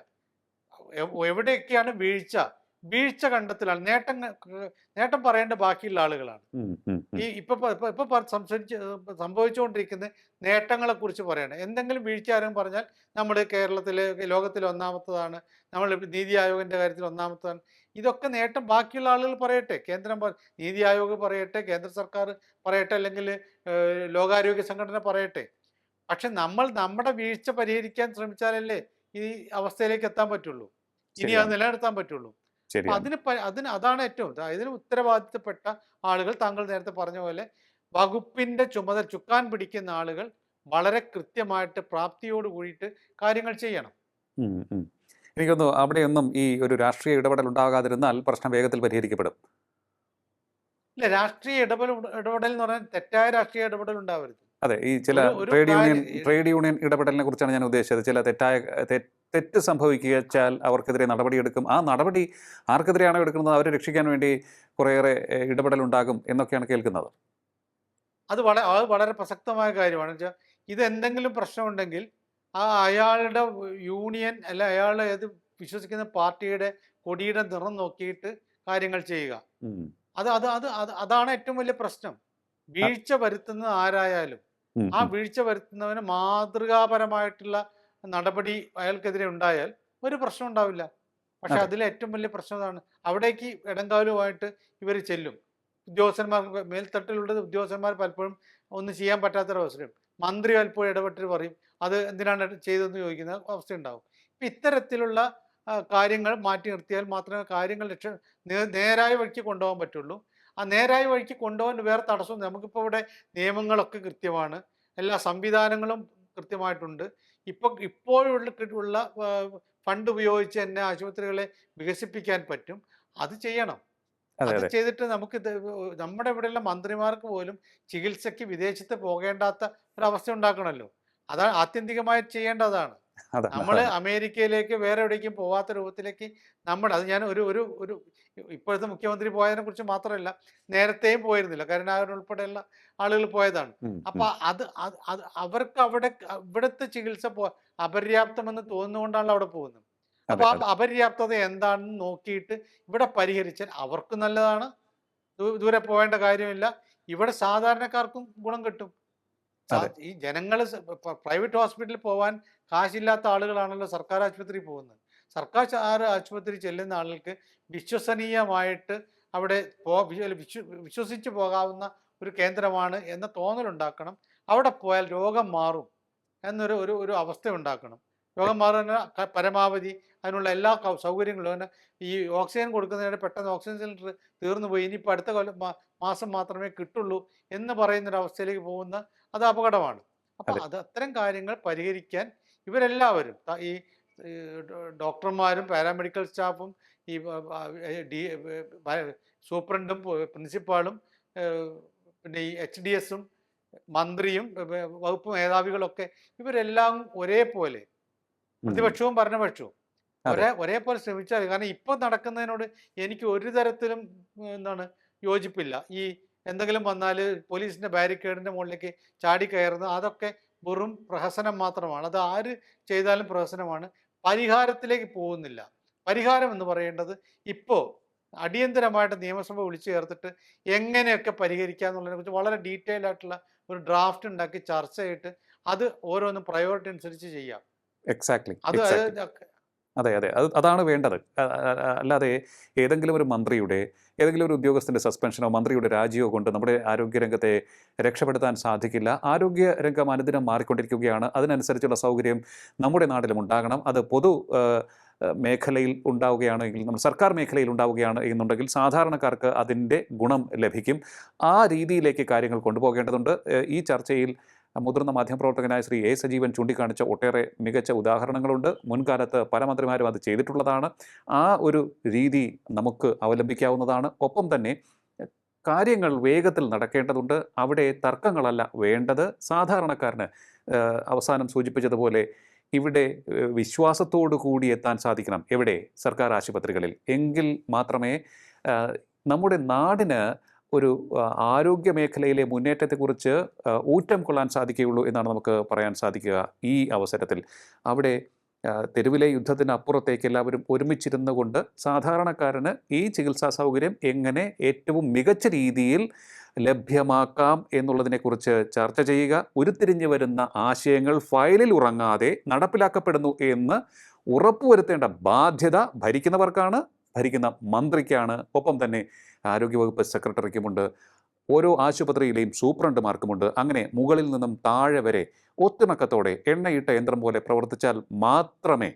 എവിടെയൊക്കെയാണ് വീഴ്ച? വീഴ്ച കണ്ടെത്തലാണ്. നേട്ടം നേട്ടം പറയേണ്ട ബാക്കിയുള്ള ആളുകളാണ്. ഈ ഇപ്പൊ ഇപ്പൊ സംസാരിച്ച് സംഭവിച്ചുകൊണ്ടിരിക്കുന്ന നേട്ടങ്ങളെ കുറിച്ച് പറയണം. എന്തെങ്കിലും വീഴ്ച ആരും പറഞ്ഞാൽ നമ്മൾ കേരളത്തിലെ ലോകത്തിൽ ഒന്നാമത്തതാണ്. നമ്മൾ നീതി ആയോഗിന്റെ കാര്യത്തിൽ ഒന്നാമത്തതാണ്. ഇതൊക്കെ നേട്ടം ബാക്കിയുള്ള ആളുകൾ പറയട്ടെ. കേന്ദ്രം നീതി ആയോഗ് പറയട്ടെ. കേന്ദ്ര സർക്കാർ പറയട്ടെ. അല്ലെങ്കിൽ ലോകാരോഗ്യ സംഘടന പറയട്ടെ. പക്ഷെ നമ്മൾ നമ്മുടെ വീഴ്ച പരിഹരിക്കാൻ ശ്രമിച്ചാലല്ലേ ഈ അവസ്ഥയിലേക്ക് എത്താൻ പറ്റുള്ളൂ. ഇനി അത്. നിലനിർത്താൻ പറ്റുള്ളൂ. അതിന് അതിന് അതാണ് ഏറ്റവും ഇത്. ഇതിന് ഉത്തരവാദിത്തപ്പെട്ട ആളുകൾ താങ്കൾ നേരത്തെ പറഞ്ഞ പോലെ വകുപ്പിന്റെ ചുമതല ചുക്കാൻ പിടിക്കുന്ന ആളുകൾ വളരെ കൃത്യമായിട്ട് പ്രാപ്തിയോട് കൂടിയിട്ട് കാര്യങ്ങൾ ചെയ്യണം. എനിക്കൊന്ന് അവിടെയൊന്നും ഈ ഒരു രാഷ്ട്രീയ ഇടപെടൽ ഉണ്ടാകാതിരുന്നാൽ പ്രശ്നം വേഗത്തിൽ പരിഹരിക്കപ്പെടും. ഇല്ല രാഷ്ട്രീയ ഇടപെടൽ ഇടപെടൽ എന്ന് പറഞ്ഞാൽ തെറ്റായ രാഷ്ട്രീയ ഇടപെടൽ ഉണ്ടാവരുത്. അതെ ഈ ചില ട്രേഡ് യൂണിയൻ ട്രേഡ് യൂണിയൻ ഇടപെടലിനെ കുറിച്ചാണ് ഞാൻ ഉദ്ദേശിച്ചത്. ചില തെറ്റായ തെറ്റ് സംഭവിച്ചാൽ അവർക്കെതിരെ നടപടിയെടുക്കും. ആ നടപടി ആർക്കെതിരെയാണോ എടുക്കുന്നത്? അവരെ രക്ഷിക്കാൻ വേണ്ടി കുറേയേറെ ഇടപെടലുണ്ടാകും എന്നൊക്കെയാണ് കേൾക്കുന്നത്. അത് വളരെ അത് വളരെ പ്രസക്തമായ കാര്യമാണ്. വെച്ചാൽ ഇത് എന്തെങ്കിലും പ്രശ്നമുണ്ടെങ്കിൽ ആ അയാളുടെ യൂണിയൻ അല്ല അയാൾ ഏത് വിശ്വസിക്കുന്ന പാർട്ടിയുടെ കൊടിയുടെ നിറം നോക്കിയിട്ട് കാര്യങ്ങൾ ചെയ്യുക. അത് അത് അത് അത് അതാണ് ഏറ്റവും വലിയ പ്രശ്നം. വീഴ്ച വരുത്തുന്നത് ആരായാലും. ആ വീഴ്ച വരുത്തുന്നവന് മാതൃകാപരമായിട്ടുള്ള നടപടി അയാൾക്കെതിരെ ഉണ്ടായാൽ ഒരു പ്രശ്നം ഉണ്ടാവില്ല. പക്ഷെ അതെ. അതിലെ ഏറ്റവും വലിയ പ്രശ്നം അതാണ്. അവിടേക്ക് ഇടങ്കാലുമായിട്ട് ഇവർ ചെല്ലും. ഉദ്യോഗസ്ഥന്മാർ മേൽത്തട്ടിലുള്ള ഉദ്യോഗസ്ഥന്മാർ പലപ്പോഴും ഒന്നും ചെയ്യാൻ പറ്റാത്തൊരവസരം മന്ത്രി പലപ്പോഴും ഇടപെട്ടിട്ട് പറയും അത് എന്തിനാണ് ചെയ്തതെന്ന് ചോദിക്കുന്ന അവസ്ഥ ഉണ്ടാവും ഇപ്പം ഇത്തരത്തിലുള്ള കാര്യങ്ങൾ മാറ്റി നിർത്തിയാൽ മാത്രമേ കാര്യങ്ങൾ രക്ഷ നേരായ വഴിക്ക് കൊണ്ടുപോകാൻ പറ്റുള്ളൂ. ആ നേരായ വഴിക്ക് കൊണ്ടുപോകാൻ വേറെ തടസ്സം നമുക്കിപ്പോൾ ഇവിടെ നിയമങ്ങളൊക്കെ കൃത്യമാണ്. എല്ലാ സംവിധാനങ്ങളും കൃത്യമായിട്ടുണ്ട്. ഇപ്പം ഇപ്പോഴുള്ള ഫണ്ട് ഉപയോഗിച്ച് തന്നെ ആശുപത്രികളെ വികസിപ്പിക്കാൻ പറ്റും. അത് ചെയ്യണം. അത് ചെയ്തിട്ട് നമുക്ക് നമ്മുടെ ഇവിടെയുള്ള മന്ത്രിമാർക്ക് പോലും ചികിത്സയ്ക്ക് വിദേശത്ത് പോകേണ്ടാത്ത ഒരവസ്ഥ ഉണ്ടാക്കണമല്ലോ. അതാണ് ആത്യന്തികമായി ചെയ്യേണ്ടതാണ്. അതെ നമ്മൾ അമേരിക്കയിലേക്ക് വേറെ എവിടേക്കും പോവാത്ത രൂപത്തിലേക്ക് നമ്മൾ അത് ഞാൻ ഒരു ഒരു ഒരു ഇപ്പോഴത്തെ മുഖ്യമന്ത്രി പോയതിനെ കുറിച്ച് മാത്രമല്ല നേരത്തെയും പോയിരുന്നില്ല. കരുണാകരൻ ഉൾപ്പെടെയുള്ള ആളുകൾ പോയതാണ്. അപ്പൊ അത് അത് അവർക്ക് അവിടെ ഇവിടുത്തെ ചികിത്സ പോ അപര്യാപ്തമെന്ന് തോന്നുന്നുകൊണ്ടാണല്ലോ അവിടെ പോകുന്നത്. അപ്പൊ ആ അപര്യാപ്തത എന്താണെന്ന് നോക്കിയിട്ട് ഇവിടെ പരിഹരിച്ചാൽ അവർക്ക് നല്ലതാണ്. ദൂരെ പോകേണ്ട കാര്യമില്ല. ഇവിടെ സാധാരണക്കാർക്കും ഗുണം കിട്ടും. ഈ ജനങ്ങൾ പ്രൈവറ്റ് ഹോസ്പിറ്റലിൽ പോവാൻ കാശില്ലാത്ത ആളുകളാണല്ലോ സർക്കാർ ആശുപത്രി പോകുന്നത്. സർക്കാർ ആശുപത്രി ചെല്ലുന്ന ആളുകൾക്ക് വിശ്വസനീയമായിട്ട് അവിടെ പോ വിശ്വസിച്ച് പോകാവുന്ന ഒരു കേന്ദ്രമാണ് എന്ന തോന്നലുണ്ടാക്കണം. അവിടെ പോയാൽ രോഗം മാറും എന്നൊരു ഒരു ഒരു അവസ്ഥ ഉണ്ടാക്കണം രോഗം മാറുന്ന പരമാവധി അതിനുള്ള എല്ലാ സൗകര്യങ്ങളും അതിന് ഈ ഓക്സിജൻ കൊടുക്കുന്നതിനിടെ പെട്ടെന്ന് ഓക്സിജൻ സിലിണ്ടർ തീർന്നു പോയി ഇനിയിപ്പോൾ അടുത്ത കൊല്ലം മാസം മാത്രമേ കിട്ടുള്ളൂ എന്ന് പറയുന്ന ഒരു അവസ്ഥയിലേക്ക് പോകുന്ന അത് അപകടമാണ് അപ്പോൾ അതെ. അത് അത്തരം കാര്യങ്ങൾ പരിഹരിക്കാൻ ഇവരെല്ലാവരും ഈ ഡോക്ടർമാരും പാരാമെഡിക്കൽ സ്റ്റാഫും ഈ ഡി സൂപ്രണ്ടും പ്രിൻസിപ്പാളും പിന്നെ ഈ എച്ച് ഡി എസും മന്ത്രിയും വകുപ്പ് മേധാവികളൊക്കെ ഇവരെല്ലാം ഒരേപോലെ പ്രതിപക്ഷവും ഭരണപക്ഷവും ഒരേ ഒരേപോലെ ശ്രമിച്ചാൽ. കാരണം ഇപ്പം നടക്കുന്നതിനോട് എനിക്ക് ഒരു തരത്തിലും എന്താണ് യോജിപ്പില്ല ഈ എന്തെങ്കിലും വന്നാൽ പോലീസിന്റെ ബാരിക്കേഡിന്റെ മുകളിലേക്ക് ചാടി കയറുന്നത് അതൊക്കെ വെറും പ്രഹസനം മാത്രമാണ്. അത് ആര് ചെയ്താലും പ്രഹസനമാണ്. പരിഹാരത്തിലേക്ക് പോകുന്നില്ല. പരിഹാരം എന്ന് പറയേണ്ടത് ഇപ്പോൾ അടിയന്തരമായിട്ട് നിയമസഭ വിളിച്ചു ചേർത്തിട്ട് എങ്ങനെയൊക്കെ പരിഹരിക്കുക എന്നുള്ളതിനെ കുറിച്ച് വളരെ ഡീറ്റെയിൽ ആയിട്ടുള്ള ഒരു ഡ്രാഫ്റ്റ് ഉണ്ടാക്കി ചർച്ച ചെയ്തിട്ട് അത് ഓരോന്നും പ്രയോറിറ്റി അനുസരിച്ച് ചെയ്യാം. എക്സാക്ട്ലി അത് അത് അതെ. അതെ അത് അതാണ് വേണ്ടത്. അല്ലാതെ ഏതെങ്കിലും ഒരു മന്ത്രിയുടെ ഏതെങ്കിലും ഒരു ഉദ്യോഗസ്ഥന്റെ സസ്പെൻഷനോ മന്ത്രിയുടെ രാജിയോ കൊണ്ട് നമ്മുടെ ആരോഗ്യരംഗത്തെ രക്ഷപ്പെടുത്താൻ സാധിക്കില്ല. ആരോഗ്യ രംഗം അനുദിനം മാറിക്കൊണ്ടിരിക്കുകയാണ്. അതിനനുസരിച്ചുള്ള സൗകര്യം നമ്മുടെ നാട്ടിലും ഉണ്ടാകണം. അത് പൊതു മേഖലയിൽ ഉണ്ടാവുകയാണെങ്കിൽ നമ്മൾ സർക്കാർ മേഖലയിൽ ഉണ്ടാവുകയാണ് എന്നുണ്ടെങ്കിൽ സാധാരണക്കാർക്ക് അതിന്റെ ഗുണം ലഭിക്കും. ആ രീതിയിലേക്ക് കാര്യങ്ങൾ കൊണ്ടുപോകേണ്ടതുണ്ട്. ഈ ചർച്ചയിൽ മുതിർന്ന മാധ്യമപ്രവർത്തകനായ ശ്രീ എ സജീവൻ ചൂണ്ടിക്കാണിച്ച ഒട്ടേറെ മികച്ച ഉദാഹരണങ്ങളുണ്ട്. മുൻകാലത്ത് പല മന്ത്രിമാരും അത് ചെയ്തിട്ടുള്ളതാണ്. ആ ഒരു രീതി നമുക്ക് അവലംബിക്കാവുന്നതാണ്. ഒപ്പം തന്നെ കാര്യങ്ങൾ വേഗത്തിൽ നടക്കേണ്ടതുണ്ട്. അവിടെ തർക്കങ്ങളല്ല വേണ്ടത്. സാധാരണക്കാരന് അവസാനം സൂചിപ്പിച്ചതുപോലെ ഇവിടെ വിശ്വാസത്തോടു കൂടി എത്താൻ സാധിക്കണം. എവിടെ? സർക്കാർ ആശുപത്രികളിൽ. എങ്കിൽ മാത്രമേ നമ്മുടെ നാടിന് ഒരു ആരോഗ്യ മേഖലയിലെ മുന്നേറ്റത്തെക്കുറിച്ച് ഊറ്റം കൊള്ളാൻ സാധിക്കുകയുള്ളൂ എന്നാണ് നമുക്ക് പറയാൻ സാധിക്കുക ഈ അവസരത്തിൽ. അവിടെ തെരുവിലെ യുദ്ധത്തിന് അപ്പുറത്തേക്ക് എല്ലാവരും ഒരുമിച്ചിരുന്നു കൊണ്ട് സാധാരണക്കാരന് ഈ ചികിത്സാ സൗകര്യം എങ്ങനെ ഏറ്റവും മികച്ച രീതിയിൽ ലഭ്യമാക്കാം എന്നുള്ളതിനെക്കുറിച്ച് ചർച്ച ചെയ്യുക ഉരുത്തിരിഞ്ഞു വരുന്ന ആശയങ്ങൾ ഫയലിൽ ഉറങ്ങാതെ നടപ്പിലാക്കപ്പെടുന്നു എന്ന് ഉറപ്പുവരുത്തേണ്ട ബാധ്യത ഭരിക്കുന്നവർക്കാണ് ഭരിക്കുന്ന മന്ത്രിക്കാണ്. ഒപ്പം തന്നെ ആരോഗ്യവകുപ്പ് സെക്രട്ടറിക്കുമുണ്ട് ഓരോ ആശുപത്രിയിലെയും സൂപ്രണ്ടുമാർക്കുമുണ്ട് അങ്ങനെ മുകളിൽ നിന്നും താഴെ വരെ ഒത്തിണക്കത്തോടെ എണ്ണയിട്ട യന്ത്രം പോലെ പ്രവർത്തിച്ചാൽ മാത്രമേ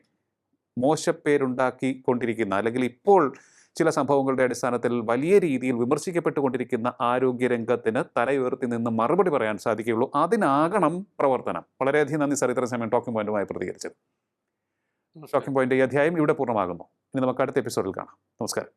മോശപ്പേരുണ്ടാക്കി കൊണ്ടിരിക്കുന്ന അല്ലെങ്കിൽ ഇപ്പോൾ ചില സംഭവങ്ങളുടെ അടിസ്ഥാനത്തിൽ വലിയ രീതിയിൽ വിമർശിക്കപ്പെട്ടുകൊണ്ടിരിക്കുന്ന ആരോഗ്യരംഗത്തിന് തലയുയർത്തി നിന്ന് മറുപടി പറയാൻ സാധിക്കുകയുള്ളൂ. അതിനാകണം പ്രവർത്തനം. വളരെയധികം നന്ദി സർ ഇത്രയും സമയം ടോക്കിംഗ് പോയിന്റുമായി പ്രതികരിച്ചത് ടോക്കിംഗ് പോയിന്റ് ഈ അധ്യായം ഇവിടെ പൂർണമാകുന്നു. ഇനി നമുക്ക് അടുത്ത എപ്പിസോഡിൽ കാണാം. നമസ്കാരം.